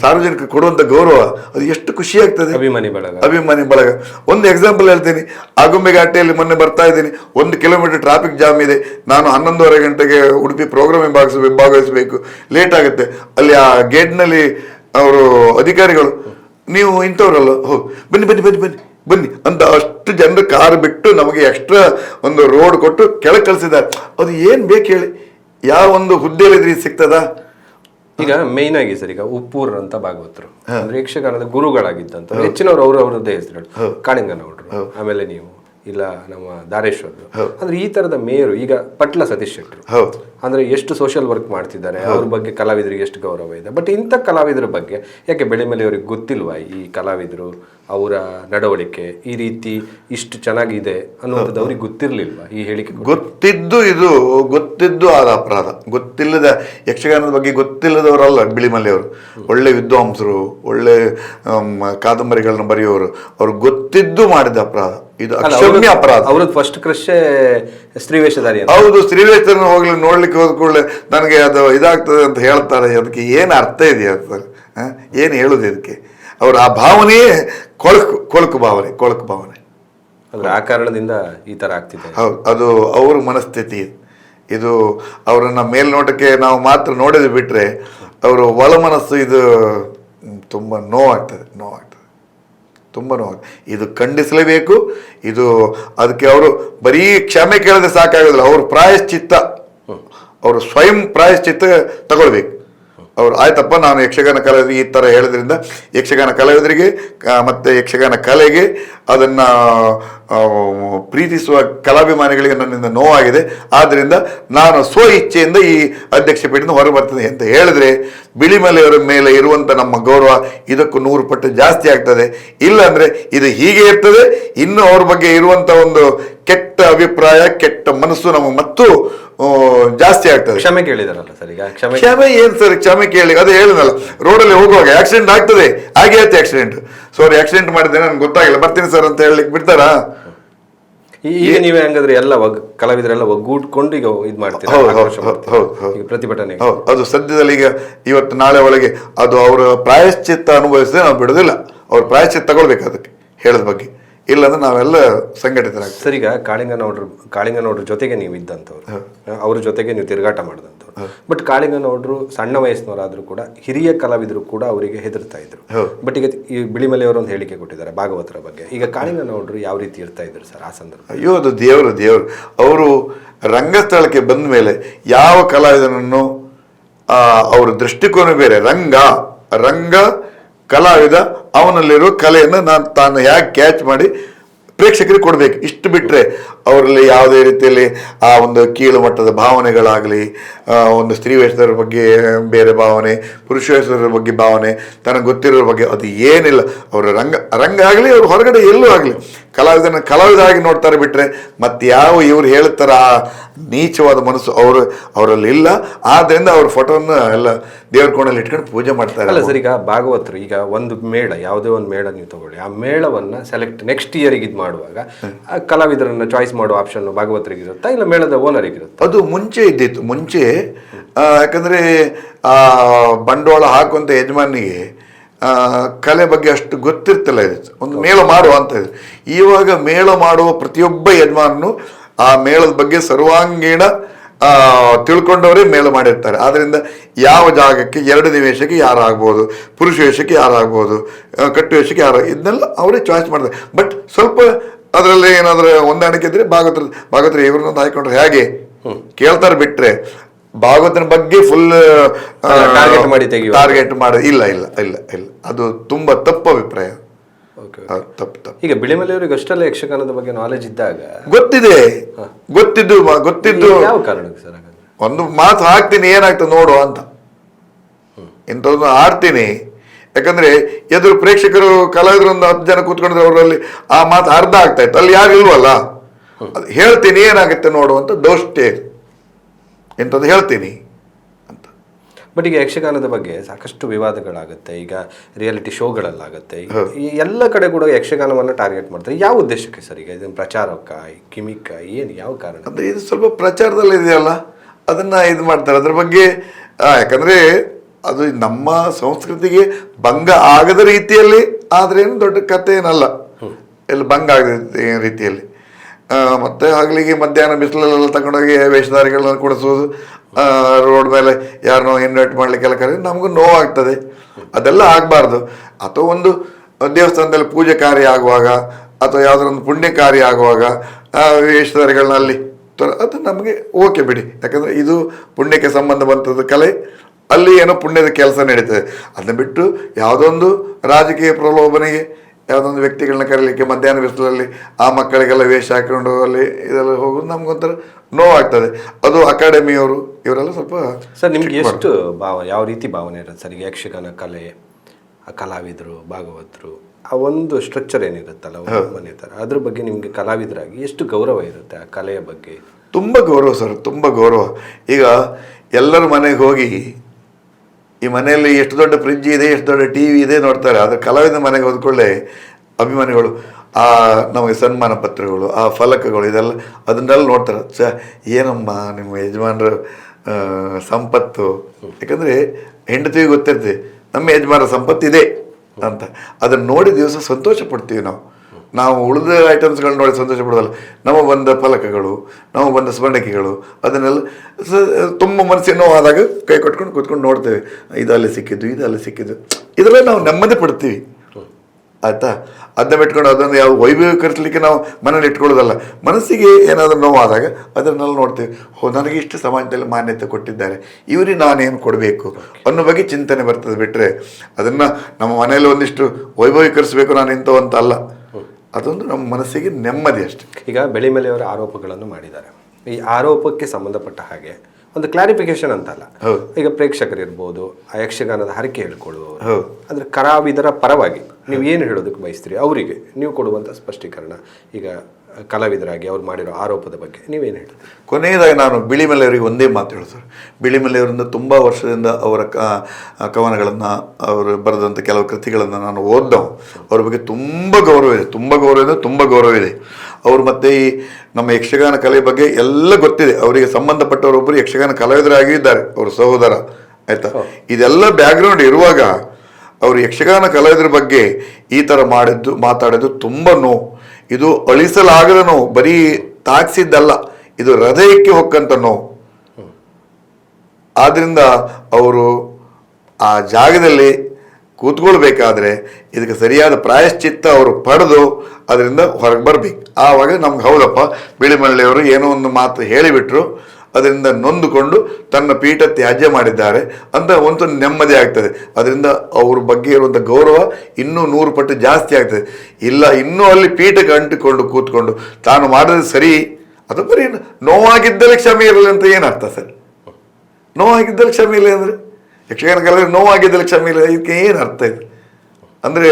ಸಾರ್ವಜನಿಕ ಕೊಡುವಂಥ ಗೌರವ ಅದು ಎಷ್ಟು ಖುಷಿ ಆಗ್ತದೆ. ಅಭಿಮಾನಿ ಬಳಗ. ಅಭಿಮಾನಿ ಬಳಗ. ಒಂದು ಎಕ್ಸಾಂಪಲ್ ಹೇಳ್ತೀನಿ. ಆಗುಂಬೆ ಘಾಟೆಯಲ್ಲಿ ಮೊನ್ನೆ ಬರ್ತಾ ಇದ್ದೀನಿ. ಒಂದು ಕಿಲೋಮೀಟರ್ ಟ್ರಾಫಿಕ್ ಜಾಮ್ ಇದೆ. ನಾನು ಹನ್ನೊಂದುವರೆ ಗಂಟೆಗೆ ಉಡುಪಿ ಪ್ರೋಗ್ರಾಮ್ ಭಾಗಿಸ ಭಾಗವಹಿಸಬೇಕು ಲೇಟ್ ಆಗುತ್ತೆ. ಅಲ್ಲಿ ಆ ಗೇಟ್ನಲ್ಲಿ ಅವರು ಅಧಿಕಾರಿಗಳು ನೀವು ಇಂಥವ್ರಲ್ಲ ಹೋ ಬನ್ನಿ ಬನ್ನಿ ಬನ್ನಿ ಬನ್ನಿ ಬನ್ನಿ. ಅಂತ ಅಷ್ಟು ಜನರು ಕಾರ್ ಬಿಟ್ಟು ನಮಗೆ ಎಕ್ಸ್ಟ್ರಾ ಒಂದು ರೋಡ್ ಕೊಟ್ಟು ಕೆಳಗೆ ಕಳಿಸಿದ್ದಾರೆ. ಅದು ಏನು ಬೇಕು ಹೇಳಿ? ಯಾವ ಒಂದು ಹುದ್ದೆ ಇದು ಸಿಗ್ತದ? ಈಗ ಮೇಯ್ನ್ ಆಗಿ ಸರ್ ಈಗ ಉಪ್ಪೂರ್ ಅಂತ ಭಾಗವತರು. ಅಂದ್ರೆ ಯಕ್ಷಗಾನದ ಗುರುಗಳಾಗಿದ್ದಂತ ಹೆಚ್ಚಿನವರು ಅವರು ಹೆಸರು ಕಾಳಿಂಗನ ಕಾಳಿಂಗನಗೌಡರು ಆಮೇಲೆ ನೀವು. ಇಲ್ಲ ನಮ್ಮ ದಾರೇಶ್ವರ್ ಅಂದ್ರೆ ಈ ತರದ ಮೇಯರು ಈಗ ಪಟ್ಲ ಸತೀಶ್ ಶೆಟ್ಟರು ಹೌದು. ಅಂದ್ರೆ ಎಷ್ಟು ಸೋಷಿಯಲ್ ವರ್ಕ್ ಮಾಡ್ತಿದ್ದಾರೆ ಅವ್ರ ಬಗ್ಗೆ ಕಲಾವಿದರಿಗೆ ಎಷ್ಟು ಗೌರವ ಇದೆ. ಬಟ್ ಇಂಥ ಕಲಾವಿದರ ಬಗ್ಗೆ ಯಾಕೆ ಬೆಳೆಮಲೆ ಅವ್ರಿಗೆ ಗೊತ್ತಿಲ್ವಾ ಈ ಕಲಾವಿದರು ಅವರ ನಡವಳಿಕೆ ಈ ರೀತಿ ಇಷ್ಟು ಚೆನ್ನಾಗಿದೆ ಅನ್ನೋದು ಅವ್ರಿಗೆ ಗೊತ್ತಿರ್ಲಿಲ್ವಾ ಈ ಹೇಳಿಕೆ ಗೊತ್ತಿದ್ದು ಇದು ಗೊತ್ತಿದ್ದು ಆದ ಅಪರಾಧ. ಗೊತ್ತಿಲ್ಲದ ಯಕ್ಷಗಾನದ ಬಗ್ಗೆ ಗೊತ್ತಿಲ್ಲದವರಲ್ಲ ಬಿಳಿಮಲೆಯವರು ಒಳ್ಳೆ ವಿದ್ವಾಂಸರು ಒಳ್ಳೆ ಕಾದಂಬರಿಗಳನ್ನ ಬರೆಯುವವರು ಅವ್ರು ಗೊತ್ತಿದ್ದು ಮಾಡಿದ ಅಪರಾಧ. ಇದು ಅಕ್ಷಮ್ಯ ಅಪರಾಧ. ಅವ್ರದ್ದು ಫಸ್ಟ್ ಕ್ರಶ್ ಅಂತ. ಹೌದು ಸ್ತ್ರೀವೇತನ ಹೋಗ್ಲಿ ನೋಡ್ಲಿಕ್ಕೆ ಹೋದ ಕೂಡಲೇ ನನಗೆ ಅದು ಇದಾಗ್ತದೆ ಅಂತ ಹೇಳ್ತಾರೆ. ಅದಕ್ಕೆ ಏನು ಅರ್ಥ ಇದೆಯಾ ಸರ್? ಏನು ಹೇಳೋದು ಇದಕ್ಕೆ? ಅವ್ರ ಆ ಭಾವನೆಯೇ ಕೊಳಕು ಕೊಳಕು ಭಾವನೆ ಕೊಳಕು ಭಾವನೆ. ಅದ್ರ ಆ ಕಾರಣದಿಂದ ಈ ತರ ಆಗ್ತಿದೆ. ಹೌದು ಅದು ಅವ್ರ ಮನಸ್ಥಿತಿ. ಇದು ಅವರನ್ನ ಮೇಲ್ನೋಟಕ್ಕೆ ನಾವು ಮಾತ್ರ ನೋಡಿದ್ ಬಿಟ್ರೆ ಅವರು ಒಳ ಮನಸ್ಸು ಇದು ತುಂಬಾ ತುಂಬ ನೋವಾಗ್ತದೆ ನೋವಾಗ್ತದೆ. ತುಂಬ ನೋವು. ಇದು ಖಂಡಿಸಲೇಬೇಕು. ಇದು ಅದಕ್ಕೆ ಅವರು ಬರೀ ಕ್ಷಮೆ ಕೇಳದೆ ಸಾಕಾಗೋದಿಲ್ಲ. ಅವರು ಪ್ರಾಯಶ್ಚಿತ್ತ. ಅವರು ಸ್ವಯಂ ಪ್ರಾಯಶ್ಚಿತ್ತ ತಗೊಳ್ಬೇಕು. ಅವ್ರು ಆಯ್ತಪ್ಪ. ನಾನು ಯಕ್ಷಗಾನ ಕಲಾವಿದರಿಗೆ ಈ ಥರ ಹೇಳೋದ್ರಿಂದ ಯಕ್ಷಗಾನ ಕಲಾವಿದರಿಗೆ ಮತ್ತು ಯಕ್ಷಗಾನ ಕಲೆಗೆ ಅದನ್ನು ಪ್ರೀತಿಸುವ ಕಲಾಭಿಮಾನಿಗಳಿಗೆ ನನ್ನಿಂದ ನೋವಾಗಿದೆ. ಆದ್ದರಿಂದ ನಾನು ಸ್ವ ಇಚ್ಛೆಯಿಂದ ಈ ಅಧ್ಯಕ್ಷ ಪೀಠದಿಂದ ಹೊರಗೆ ಬರ್ತದೆ ಅಂತ ಹೇಳಿದ್ರೆ ಬಿಳಿಮಲೆಯವರ ಮೇಲೆ ಇರುವಂಥ ನಮ್ಮ ಗೌರವ ಇದಕ್ಕೂ ನೂರು ಪಟ್ಟು ಜಾಸ್ತಿ ಆಗ್ತದೆ. ಇಲ್ಲಾಂದರೆ ಇದು ಹೀಗೆ ಇರ್ತದೆ. ಇನ್ನು ಅವ್ರ ಬಗ್ಗೆ ಇರುವಂಥ ಒಂದು ಕೆಟ್ಟ ಅಭಿಪ್ರಾಯ ಕೆಟ್ಟ ಮನಸ್ಸು ನಮಗೆ ಮತ್ತು ಜಾಸ್ತಿ ಆಗ್ತದೆ. ಕ್ಷಮೆ ಕೇಳಿದಾರಲ್ಲ ಸರ್ ಈಗ ಕ್ಷಮೆ ಕ್ಷಮೆ ಏನ್ ಸರ್ ಕ್ಷಮೆ ಕೇಳಿ ಅದೇ ರೋಡ್ ರೋಡಲ್ಲಿ ಹೋಗುವಾಗ ಆಕ್ಸಿಡೆಂಟ್ ಆಗ್ತದೆ ಹಾಗೆ ಆಯ್ತು ಆಕ್ಸಿಡೆಂಟ್ ಸಾರಿ ಆಕ್ಸಿಡೆಂಟ್ ಮಾಡಿದ್ದೇನೆ ನನ್ಗೆ ಗೊತ್ತಾಗಿಲ್ಲ ಬರ್ತೀನಿ ಸರ್ ಅಂತ ಹೇಳಲಿಕ್ಕೆ ಬಿಡ್ತಾರಾ? ಈಗ ನೀವೇ ಹಂಗಾದ್ರೆ ಎಲ್ಲ ಕಲಾವಿದರೆಲ್ಲ ಒಗ್ಗೂಡ್ಕೊಂಡು ಈಗ ಇದು ಮಾಡ್ತೀವಿ. ಪ್ರತಿಭಟನೆ. ಅದು ಸದ್ಯದಲ್ಲಿ ಈಗ ಇವತ್ತು ನಾಳೆ ಒಳಗೆ ಅದು ಅವರ ಪ್ರಾಯಶ್ಚಿತ್ತ ಅನುಭವಿಸಿದ್ರೆ ನಾವು ಬಿಡೋದಿಲ್ಲ ಅವ್ರ ಪ್ರಾಯಶ್ಚಿತ್ತ ತಗೊಳ್ಬೇಕು ಅದಕ್ಕೆ ಹೇಳದ ಬಗ್ಗೆ. ಇಲ್ಲಾಂದ್ರೆ ನಾವೆಲ್ಲ ಸಂಘಟಿತರಾಗ್ತೀವಿ. ಸರ್ ಈಗ ಕಾಳಿಂಗನೌಡ್ರು ಕಾಳಿಂಗನೌಡ್ರ ಜೊತೆಗೆ ನೀವು ಇದ್ದಂಥವ್ರು ಅವ್ರ ಜೊತೆಗೆ ನೀವು ತಿರುಗಾಟ ಮಾಡಿದಂಥವ್ರು. ಬಟ್ ಕಾಳಿಂಗನೌಡ್ರು ಸಣ್ಣ ವಯಸ್ಸಿನವರಾದರೂ ಕೂಡ ಹಿರಿಯ ಕಲಾವಿದರು ಕೂಡ ಅವರಿಗೆ ಹೆದರ್ತಾ ಇದ್ರು. ಬಟ್ ಈಗ ಈ ಬಿಳಿಮಲೆಯವರು ಒಂದು ಹೇಳಿಕೆ ಕೊಟ್ಟಿದ್ದಾರೆ ಭಾಗವತರ ಬಗ್ಗೆ. ಈಗ ಕಾಳಿಂಗನೌಡ್ರು ಯಾವ ರೀತಿ ಇರ್ತಾ ಇದ್ರು ಸರ್ ಆ ಸಂದರ್ಭ ಅಯ್ಯೋ ಅದು ದೇವರು ದೇವರು. ಅವರು ರಂಗಸ್ಥಳಕ್ಕೆ ಬಂದ ಮೇಲೆ ಯಾವ ಕಲಾವಿದನನ್ನು ಅವ್ರ ದೃಷ್ಟಿಕೋನ ಬೇರೆ. ರಂಗ ರಂಗ ಕಲಾವಿದ, ಅವನಲ್ಲಿರೋ ಕಲೆಯನ್ನು ನಾನು ತಾನು ಹೇಗೆ ಕ್ಯಾಚ್ ಮಾಡಿ ಪ್ರೇಕ್ಷಕರಿಗೆ ಕೊಡಬೇಕು? ಇಷ್ಟು ಬಿಟ್ಟರೆ ಅವರಲ್ಲಿ ಯಾವುದೇ ರೀತಿಯಲ್ಲಿ ಆ ಒಂದು ಕೀಳು ಮಟ್ಟದ ಭಾವನೆಗಳಾಗಲಿ ಒಂದು ಸ್ತ್ರೀ ವೇಷದರ ಬಗ್ಗೆ ಬೇರೆ ಭಾವನೆ, ಪುರುಷ ವೇಷದರ ಬಗ್ಗೆ ಭಾವನೆ, ತನಗೆ ಗೊತ್ತಿರೋ ಬಗ್ಗೆ ಅದು ಏನಿಲ್ಲ. ಅವರ ರಂಗ ರಂಗ ಆಗಲಿ, ಅವ್ರು ಹೊರಗಡೆ ಎಲ್ಲೂ ಆಗಲಿ. ಕಲಾವಿದನ ಕಲಾವಿದ ಆಗಿ ನೋಡ್ತಾರೆ ಬಿಟ್ಟರೆ ಮತ್ತೆ ಯಾವ ಇವ್ರು ಹೇಳ್ತಾರ ಆ ನೀಚವಾದ ಮನಸ್ಸು ಅವರು ಅವರಲ್ಲಿ ಇಲ್ಲ. ಆದ್ದರಿಂದ ಅವ್ರ ಫೋಟೋನ ಎಲ್ಲ ದೇವ್ರ ಕೋಣಲ್ಲಿ ಇಟ್ಕೊಂಡು ಪೂಜೆ ಮಾಡ್ತಾರೆ ಅಲ್ಲ ಸರ್ ಈಗ ಭಾಗವತರು ಈಗ ಒಂದು ಮೇಳ ಯಾವುದೇ ಒಂದು ಮೇಳ ನೀವು ತಗೊಳ್ಳಿ. ಆ ಮೇಳವನ್ನು ಸೆಲೆಕ್ಟ್ ನೆಕ್ಸ್ಟ್ ಇಯರಿಗೆ ಇದು ಮಾಡುವಾಗ ಆ ಕಲಾವಿದರನ್ನು ಚಾಯ್ಸ್ ಮಾಡುವ ಆಪ್ಷನ್ ಭಾಗವತರಿಗೆ ಇರುತ್ತಾ ಇಲ್ಲ ಮೇಳದ ಓನರಿಗೆ ಇರುತ್ತೆ? ಅದು ಮುಂಚೆ ಇದ್ದಿತ್ತು. ಮುಂಚೆ ಯಾಕಂದರೆ ಬಂಡವಾಳ ಹಾಕುವಂಥ ಯಜಮಾನಿಗೆ ಕಲೆ ಬಗ್ಗೆ ಅಷ್ಟು ಗೊತ್ತಿರ್ತಿಲ್ಲ ಇದು. ಒಂದು ಮೇಳ ಮಾಡುವ ಅಂತ ಇದೆ. ಇವಾಗ ಮೇಳ ಮಾಡುವ ಪ್ರತಿಯೊಬ್ಬ ಯಜಮಾನನು ಆ ಮೇಳದ ಬಗ್ಗೆ ಸರ್ವಾಂಗೀಣ ತಿಳ್ಕೊಂಡವರೇ ಮೇಳ ಮಾಡಿರ್ತಾರೆ. ಆದ್ದರಿಂದ ಯಾವ ಜಾಗಕ್ಕೆ ಎರಡು ನಿವೇಶಕ್ಕೆ ಯಾರಾಗ್ಬೋದು ಪುರುಷ ವೇಷಕ್ಕೆ ಯಾರಾಗ್ಬೋದು ಕಟ್ಟು ವೇಷಕ್ಕೆ ಯಾರು ಇದನ್ನೆಲ್ಲ ಅವರೇ ಚಾಯ್ಸ್ ಮಾಡ್ತಾರೆ. ಬಟ್ ಸ್ವಲ್ಪ ಅದರಲ್ಲಿ ಏನಾದರೂ ಹೊಂದಾಣಿಕೆ ಇದ್ದರೆ ಭಾಗತ್ರ ಭಾಗತ್ರ ಇವ್ರನ್ನೊಂದು ಹಾಕೊಂಡ್ರೆ ಹೇಗೆ? ಕೇಳ್ತಾರೆ ಬಿಟ್ರೆ. ಭಾಗವತನ ಬಗ್ಗೆ ಫುಲ್ ಟಾರ್ಗೆಟ್ ಮಾಡಿ ತೆಗಿ ಟಾರ್ಗೆಟ್ ಮಾಡಿ. ಇಲ್ಲ ಇಲ್ಲ ಇಲ್ಲ ಇಲ್ಲ. ಅದು ತುಂಬಾ ತಪ್ಪು ಅಭಿಪ್ರಾಯ. ಈಗ ಬಿಳಿಮಲೆಯವರಿಗೆ ಅಷ್ಟೆಲ್ಲ ಯಕ್ಷಗಾನದ ಬಗ್ಗೆ ನಾಲೆಜ್ ಇದ್ದಾಗ? ಗೊತ್ತಿದೆ. ಗೊತ್ತಿದ್ದು ಗೊತ್ತಿದ್ದು ಯಾವ ಕಾರಣಕ್ಕೆ ಸರ್ ಒಂದು ಮಾತು ಹಾಕ್ತೀನಿ ಏನಾಗ್ತದೆ ನೋಡು ಅಂತ. ಇಂಥದ್ದು ಆಡ್ತೀನಿ ಯಾಕಂದ್ರೆ ಎದುರು ಪ್ರೇಕ್ಷಕರು ಕಲಾವಿದರು ಒಂದು ಹತ್ತು ಜನ ಕೂತ್ಕೊಂಡ್ರೆ ಅವರಲ್ಲಿ ಆ ಮಾತು ಅರ್ಧ ಆಗ್ತಾ ಇತ್ತು. ಅಲ್ಲಿ ಯಾರು ಇಲ್ವಲ್ಲ? ಹೇಳ್ತೀನಿ ಏನಾಗುತ್ತೆ ನೋಡು ಅಂತ ದೋಷ್ಟೇ ಇಂಥದ್ದು ಹೇಳ್ತೀನಿ ಅಂತ. ಬಟ್ ಈಗ ಯಕ್ಷಗಾನದ ಬಗ್ಗೆ ಸಾಕಷ್ಟು ವಿವಾದಗಳಾಗುತ್ತೆ. ಈಗ ರಿಯಾಲಿಟಿ ಶೋಗಳಲ್ಲಾಗುತ್ತೆ. ಈ ಎಲ್ಲ ಕಡೆ ಕೂಡ ಯಕ್ಷಗಾನವನ್ನು ಟಾರ್ಗೆಟ್ ಮಾಡ್ತಾರೆ. ಯಾವ ಉದ್ದೇಶಕ್ಕೆ ಸರ್ ಈಗ? ಇದನ್ನು ಪ್ರಚಾರಕ್ಕ ಕಿಮಿಕ್ಕ ಏನು ಯಾವ ಕಾರಣ? ಅಂದರೆ ಇದು ಸ್ವಲ್ಪ ಪ್ರಚಾರದಲ್ಲಿ ಇದೆಯಲ್ಲ ಅದನ್ನು ಇದು ಮಾಡ್ತಾರೆ. ಅದ್ರ ಬಗ್ಗೆ ಯಾಕಂದರೆ ಅದು ನಮ್ಮ ಸಂಸ್ಕೃತಿಗೆ ಭಂಗ ಆಗದ ರೀತಿಯಲ್ಲಿ ಆದ್ರೇನು ಏನು ದೊಡ್ಡ ಕಥೆ ಏನಲ್ಲ ಎಲ್ಲಿ ಭಂಗ ಆಗದ ರೀತಿಯಲ್ಲಿ. ಮತ್ತೆ ಹಗಲಿಗೆ ಮಧ್ಯಾಹ್ನ ಬಿಸಿಲಲ್ಲೆಲ್ಲ ತಗೊಂಡೋಗಿ ವೇಷಧಾರಿಗಳನ್ನ ಕೊಡಿಸೋದು ರೋಡ್ ಮೇಲೆ ಯಾರನ್ನೋ ಇನ್ವೈಟ್ ಮಾಡಲಿಕ್ಕೆಲ್ಲ ಕರೆ ನಮಗೂ ನೋವಾಗ್ತದೆ. ಅದೆಲ್ಲ ಆಗಬಾರ್ದು. ಅಥವಾ ಒಂದು ದೇವಸ್ಥಾನದಲ್ಲಿ ಪೂಜೆ ಕಾರ್ಯ ಆಗುವಾಗ ಅಥವಾ ಯಾವುದಾದ್ರು ಒಂದು ಪುಣ್ಯ ಕಾರ್ಯ ಆಗುವಾಗ ವೇಷಧಾರಿಗಳನ್ನಲ್ಲಿ ತರ- ಅದು ನಮಗೆ ಓಕೆ ಬಿಡಿ. ಯಾಕಂದರೆ ಇದು ಪುಣ್ಯಕ್ಕೆ ಸಂಬಂಧ ಬಂತದ್ದು ಕಲೆ. ಅಲ್ಲಿ ಏನೋ ಪುಣ್ಯದ ಕೆಲಸ ನಡೀತದೆ. ಅದನ್ನ ಬಿಟ್ಟು ಯಾವುದೊಂದು ರಾಜಕೀಯ ಪ್ರಲೋಭನೆಗೆ ಯಾವುದೊಂದು ವ್ಯಕ್ತಿಗಳನ್ನ ಕರೀಲಿಕ್ಕೆ ಮಧ್ಯಾಹ್ನ ಬಿಸಿಲಲ್ಲಿ ಆ ಮಕ್ಕಳಿಗೆಲ್ಲ ವೇಷ ಹಾಕೊಂಡು ಅಲ್ಲಿ ಇದೆಲ್ಲ ಹೋಗೋದು ನಮ್ಗೊಂಥರ ನೋವಾಗ್ತದೆ. ಅದು ಅಕಾಡೆಮಿಯವರು ಇವರೆಲ್ಲ ಸ್ವಲ್ಪ ಸರ್ ನಿಮ್ಗೆ ಎಷ್ಟು ಭಾವ ಯಾವ ರೀತಿ ಭಾವನೆ ಇರುತ್ತೆ ಸರ್? ಈಗ ಯಕ್ಷಗಾನ ಕಲೆ ಆ ಕಲಾವಿದರು ಭಾಗವತರು ಆ ಒಂದು ಸ್ಟ್ರಕ್ಚರ್ ಏನಿರುತ್ತಲ್ಲ ಮನೆ ಥರ ಅದ್ರ ಬಗ್ಗೆ ನಿಮಗೆ ಕಲಾವಿದರಾಗಿ ಎಷ್ಟು ಗೌರವ ಇರುತ್ತೆ ಆ ಕಲೆಯ ಬಗ್ಗೆ? ತುಂಬ ಗೌರವ ಸರ್ ತುಂಬ ಗೌರವ. ಈಗ ಎಲ್ಲರ ಮನೆಗೆ ಹೋಗಿ ಈ ಮನೆಯಲ್ಲಿ ಎಷ್ಟು ದೊಡ್ಡ ಫ್ರಿಜ್ ಇದೆ, ಎಷ್ಟು ದೊಡ್ಡ ಟಿ ವಿ ಇದೆ ನೋಡ್ತಾರೆ. ಆದರೆ ಕಲಾವಿದ ಮನೆಗೆ ಹೋದ್ಕೊಳ್ಳೆ ಅಭಿಮಾನಿಗಳು, ಆ ನಮಗೆ ಸನ್ಮಾನ ಪತ್ರಗಳು, ಆ ಫಲಕಗಳು ಇದೆಲ್ಲ ಅದನ್ನೆಲ್ಲ ನೋಡ್ತಾರೆ. ಸ ಏನಮ್ಮ ನಿಮ್ಮ ಯಜಮಾನರ ಸಂಪತ್ತು. ಯಾಕಂದರೆ ಹೆಂಡತಿಗೆ ಗೊತ್ತಿರ್ತದೆ, ನಮ್ಮ ಯಜಮಾನರ ಸಂಪತ್ತಿದೆ ಅಂತ. ಅದನ್ನು ನೋಡಿ ದಿವಸ ಸಂತೋಷ ಪಡ್ತೀವಿ ನಾವು. ನಾವು ಉಳಿದ ಐಟಮ್ಸ್ಗಳು ನೋಡಿ ಸಂತೋಷ ಪಡೋದಲ್ಲ. ನಾವು ಬಂದ ಫಲಕಗಳು, ನಾವು ಬಂದ ಸ್ಮರಣಿಕೆಗಳು, ಅದನ್ನೆಲ್ಲ ಸ- ತುಂಬ ಮನಸ್ಸಿಗೆ ನೋವಾದಾಗ ಕೈ ಕೊಟ್ಕೊಂಡು ಕೂತ್ಕೊಂಡು ನೋಡ್ತೇವೆ. ಇದು ಅಲ್ಲಿ ಸಿಕ್ಕಿದ್ದು ಇದು ಅಲ್ಲಿ ಸಿಕ್ಕಿದ್ದು. ಇದರಲ್ಲೇ ನಾವು ನೆಮ್ಮದಿ ಪಡ್ತೀವಿ. ಆಯಿತಾ? ಅದನ್ನ ಬಿಟ್ಕೊಂಡು ಅದನ್ನು ಯಾವ ವೈಭವೀಕರಿಸಲಿಕ್ಕೆ ನಾವು ಮನೇಲಿ ಇಟ್ಕೊಳ್ಳೋದಲ್ಲ. ಮನಸ್ಸಿಗೆ ಏನಾದರೂ ನೋವಾದಾಗ ಅದನ್ನೆಲ್ಲ ನೋಡ್ತೇವೆ. ಹೋ, ನನಗೆ ಇಷ್ಟು ಸಮಾಜದಲ್ಲಿ ಮಾನ್ಯತೆ ಕೊಟ್ಟಿದ್ದಾರೆ. ಇವರಿಗೆ ನಾನೇನು ಕೊಡಬೇಕು ಅನ್ನೋ ಬಗ್ಗೆ ಚಿಂತನೆ ಬರ್ತದೆ ಬಿಟ್ಟರೆ ಅದನ್ನು ನಮ್ಮ ಮನೆಯಲ್ಲಿ ಒಂದಿಷ್ಟು ವೈಭವೀಕರಿಸಬೇಕು ನಾನು ಇಂಥವಂತ ಅಲ್ಲ ಅದೊಂದು ನಮ್ಮ ಮನಸ್ಸಿಗೆ ನೆಮ್ಮದಿ ಅಷ್ಟೆ. ಈಗ ಬೆಳಿಮಲೆಯವರ ಆರೋಪಗಳನ್ನು ಮಾಡಿದ್ದಾರೆ. ಈ ಆರೋಪಕ್ಕೆ ಸಂಬಂಧಪಟ್ಟ ಹಾಗೆ ಒಂದು ಕ್ಲಾರಿಫಿಕೇಶನ್ ಅಂತಲ್ಲ. ಈಗ ಪ್ರೇಕ್ಷಕರಿರ್ಬೋದು ಆ ಯಕ್ಷಗಾನದ ಹರಕೆ ಹೇಳ್ಕೊಳ್ಳುವವರು ಅಂದ್ರೆ ಕರಾವಿದರ ಪರವಾಗಿ. ನೀವು ಏನು ಹೇಳೋದಕ್ಕೆ ಬಯಸ್ತೀರಿ? ಅವರಿಗೆ ನೀವು ಕೊಡುವಂಥ ಸ್ಪಷ್ಟೀಕರಣ. ಈಗ ಕಲಾವಿದರಾಗಿ ಅವ್ರು ಮಾಡಿರೋ ಆರೋಪದ ಬಗ್ಗೆ ನೀವೇನು ಹೇಳ್ತೀರಿ? ಕೊನೆಯದಾಗಿ ನಾನು ಬಿಳಿಮಲೆಯವರಿಗೆ ಒಂದೇ ಮಾತು ಹೇಳ್ತಾರೆ ಸರ್. ಬಿಳಿಮಲೆಯವರಿಂದ ತುಂಬ ವರ್ಷದಿಂದ ಅವರ ಕ- ಕವನಗಳನ್ನು ಅವರು ಬರೆದಂಥ ಕೆಲವು ಕೃತಿಗಳನ್ನು ನಾನು ಓದ್ದವು ಅವ್ರ ಬಗ್ಗೆ ತುಂಬ ಗೌರವ ಇದೆ ತುಂಬ ಗೌರವ ಇದೆ ತುಂಬ ಗೌರವ ಇದೆ. ಅವರು ಮತ್ತೆ ಈ ನಮ್ಮ ಯಕ್ಷಗಾನ ಕಲೆ ಬಗ್ಗೆ ಎಲ್ಲ ಗೊತ್ತಿದೆ. ಅವರಿಗೆ ಸಂಬಂಧಪಟ್ಟವರೊಬ್ಬರು ಯಕ್ಷಗಾನ ಕಲಾವಿದರಾಗಿ ಇದ್ದಾರೆ ಅವರ ಸಹೋದರ. ಆಯಿತಾ? ಇದೆಲ್ಲ ಬ್ಯಾಕ್ಗ್ರೌಂಡ್ ಇರುವಾಗ ಅವರು ಯಕ್ಷಗಾನ ಕಲಾವಿದರ ಬಗ್ಗೆ ಈ ಥರ ಮಾಡಿದ್ದು, ಮಾತಾಡಿದ್ದು ತುಂಬ ನೋವು. ಇದು ಅಳಿಸಲಾಗದ ನೋವು. ಬರೀ ತಾಕ್ಸಿದ್ದಲ್ಲ ಇದು ಹೃದಯಕ್ಕೆ ಹೊಕ್ಕಂತ ನೋವು. ಆದ್ರಿಂದ ಅವರು ಆ ಜಾಗದಲ್ಲಿ ಕೂತ್ಕೊಳ್ಬೇಕಾದ್ರೆ ಇದಕ್ಕೆ ಸರಿಯಾದ ಪ್ರಾಯಶ್ಚಿತ್ತ ಅವರು ಪಡೆದು ಅದರಿಂದ ಹೊರಗೆ ಬರಬೇಕು. ಆವಾಗ ನಮ್ಗೆ ಹೌದಪ್ಪ ಬಿಳಿಮಳ್ಳಿಯವರು ಏನೋ ಒಂದು ಮಾತು ಹೇಳಿಬಿಟ್ರು. ಅದರಿಂದ ನೊಂದುಕೊಂಡು ತನ್ನ ಪೀಠ ತ್ಯಾಜ್ಯ ಮಾಡಿದ್ದಾರೆ ಅಂತ ಒಂದು ನೆಮ್ಮದಿ ಆಗ್ತದೆ. ಅದರಿಂದ ಅವ್ರ ಬಗ್ಗೆ ಇರುವಂಥ ಗೌರವ ಇನ್ನೂ ನೂರು ಪಟ್ಟು ಜಾಸ್ತಿ ಆಗ್ತದೆ. ಇಲ್ಲ, ಇನ್ನೂ ಅಲ್ಲಿ ಪೀಠಕ್ಕೆ ಅಂಟಿಕೊಂಡು ಕೂತ್ಕೊಂಡು ತಾನು ಮಾಡಿದ್ರೆ ಸರಿ, ಅದು ಬರೀ ನೋವಾಗಿದ್ದಲ್ಲಿ ಕ್ಷಮೆ ಇರಲಿ ಅಂತ ಏನರ್ಥ ಸರ್? ನೋವಾಗಿದ್ದಲ್ಲಿ ಕ್ಷಮೆ ಇಲ್ಲ ಅಂದರೆ? ಯಕ್ಷಗಾನ ಕಾಲದಲ್ಲಿ ನೋವಾಗಿದ್ದಲ್ಲಿ ಕ್ಷಮೆ ಇಲ್ಲ, ಇದಕ್ಕೆ ಏನು ಅರ್ಥ ಇದೆ? ಅಂದರೆ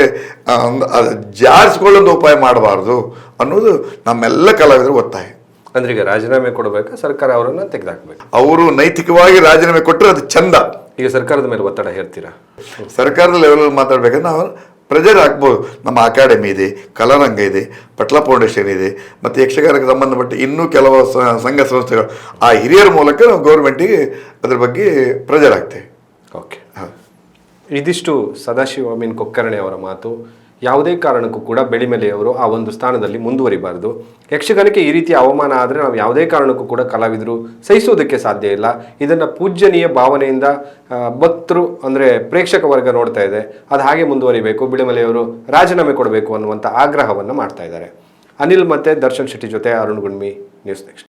ಜಾರಿಸ್ಕೊಳ್ಳೋದು ಉಪಾಯ ಮಾಡಬಾರ್ದು ಅನ್ನೋದು ನಮ್ಮೆಲ್ಲ ಕಲಾವಿದರು ಒತ್ತಾಯ. ಅಂದ್ರೆ ಈಗ ರಾಜೀನಾಮೆ ಕೊಡಬೇಕಾ ಸರ್ಕಾರ ಅವರನ್ನ ತೆಗೆದಾಕ್ಬೇಕು? ಅವರು ನೈತಿಕವಾಗಿ ರಾಜೀನಾಮೆ ಕೊಟ್ಟರೆ ಅದು ಚಂದ ಈಗ ಸರ್ಕಾರದ ಮೇಲೆ ಒತ್ತಡ ಹೇಳ್ತೀರಾ ಸರ್ಕಾರದ ಲೆವೆಲಲ್ಲಿ ಮಾತಾಡ್ಬೇಕಂದ್ರೆ ನಾವು ಪ್ರೆಜರ್ ಹಾಕ್ಬೋದು ನಮ್ಮ ಅಕಾಡೆಮಿ ಇದೆ ಕಲಾರಂಗ ಇದೆ ಪಟ್ಲ ಫೌಂಡೇಶನ್ ಇದೆ ಮತ್ತು ಯಕ್ಷಗಾನಕ್ಕೆ ಸಂಬಂಧಪಟ್ಟ ಇನ್ನೂ ಕೆಲವು ಸಂಘ ಸಂಸ್ಥೆಗಳು. ಆ ಹಿರಿಯರ ಮೂಲಕ ನಾವು ಗೌರ್ಮೆಂಟಿಗೆ ಅದ್ರ ಬಗ್ಗೆ ಪ್ರೆಜರ್ ಆಗ್ತೇವೆ. ಓಕೆ ಇದಿಷ್ಟು ಸದಾಶಿವ ಮೀನ್ ಕೊಕ್ಕರ್ಣೆ ಅವರ ಮಾತು. ಯಾವುದೇ ಕಾರಣಕ್ಕೂ ಕೂಡ ಬೆಳಿಮೆಲೆಯವರು ಆ ಒಂದು ಸ್ಥಾನದಲ್ಲಿ ಮುಂದುವರಿಬಾರದು. ಯಕ್ಷಗಾನಕ್ಕೆ ಈ ರೀತಿಯ ಅವಮಾನ ಆದರೆ ನಾವು ಯಾವುದೇ ಕಾರಣಕ್ಕೂ ಕೂಡ ಕಲಾವಿದರು ಸಹಿಸೋದಕ್ಕೆ ಸಾಧ್ಯ ಇಲ್ಲ. ಇದನ್ನು ಪೂಜ್ಯನೀಯ ಭಾವನೆಯಿಂದ ಭಕ್ತರು ಅಂದರೆ ಪ್ರೇಕ್ಷಕ ವರ್ಗ ನೋಡ್ತಾ ಇದೆ. ಅದು ಹಾಗೆ ಮುಂದುವರಿಬೇಕು, ಬಿಳಿಮಲೆಯವರು ರಾಜೀನಾಮೆ ಕೊಡಬೇಕು ಅನ್ನುವಂಥ ಆಗ್ರಹವನ್ನು ಮಾಡ್ತಾ ಇದ್ದಾರೆ. ಅನಿಲ್ ಮತ್ತೆ ದರ್ಶನ್ ಶೆಟ್ಟಿ ಜೊತೆ ಅರುಣ್ ಗುಣ್ಮಿ, ನ್ಯೂಸ್ ನೆಕ್ಸ್ಟ್.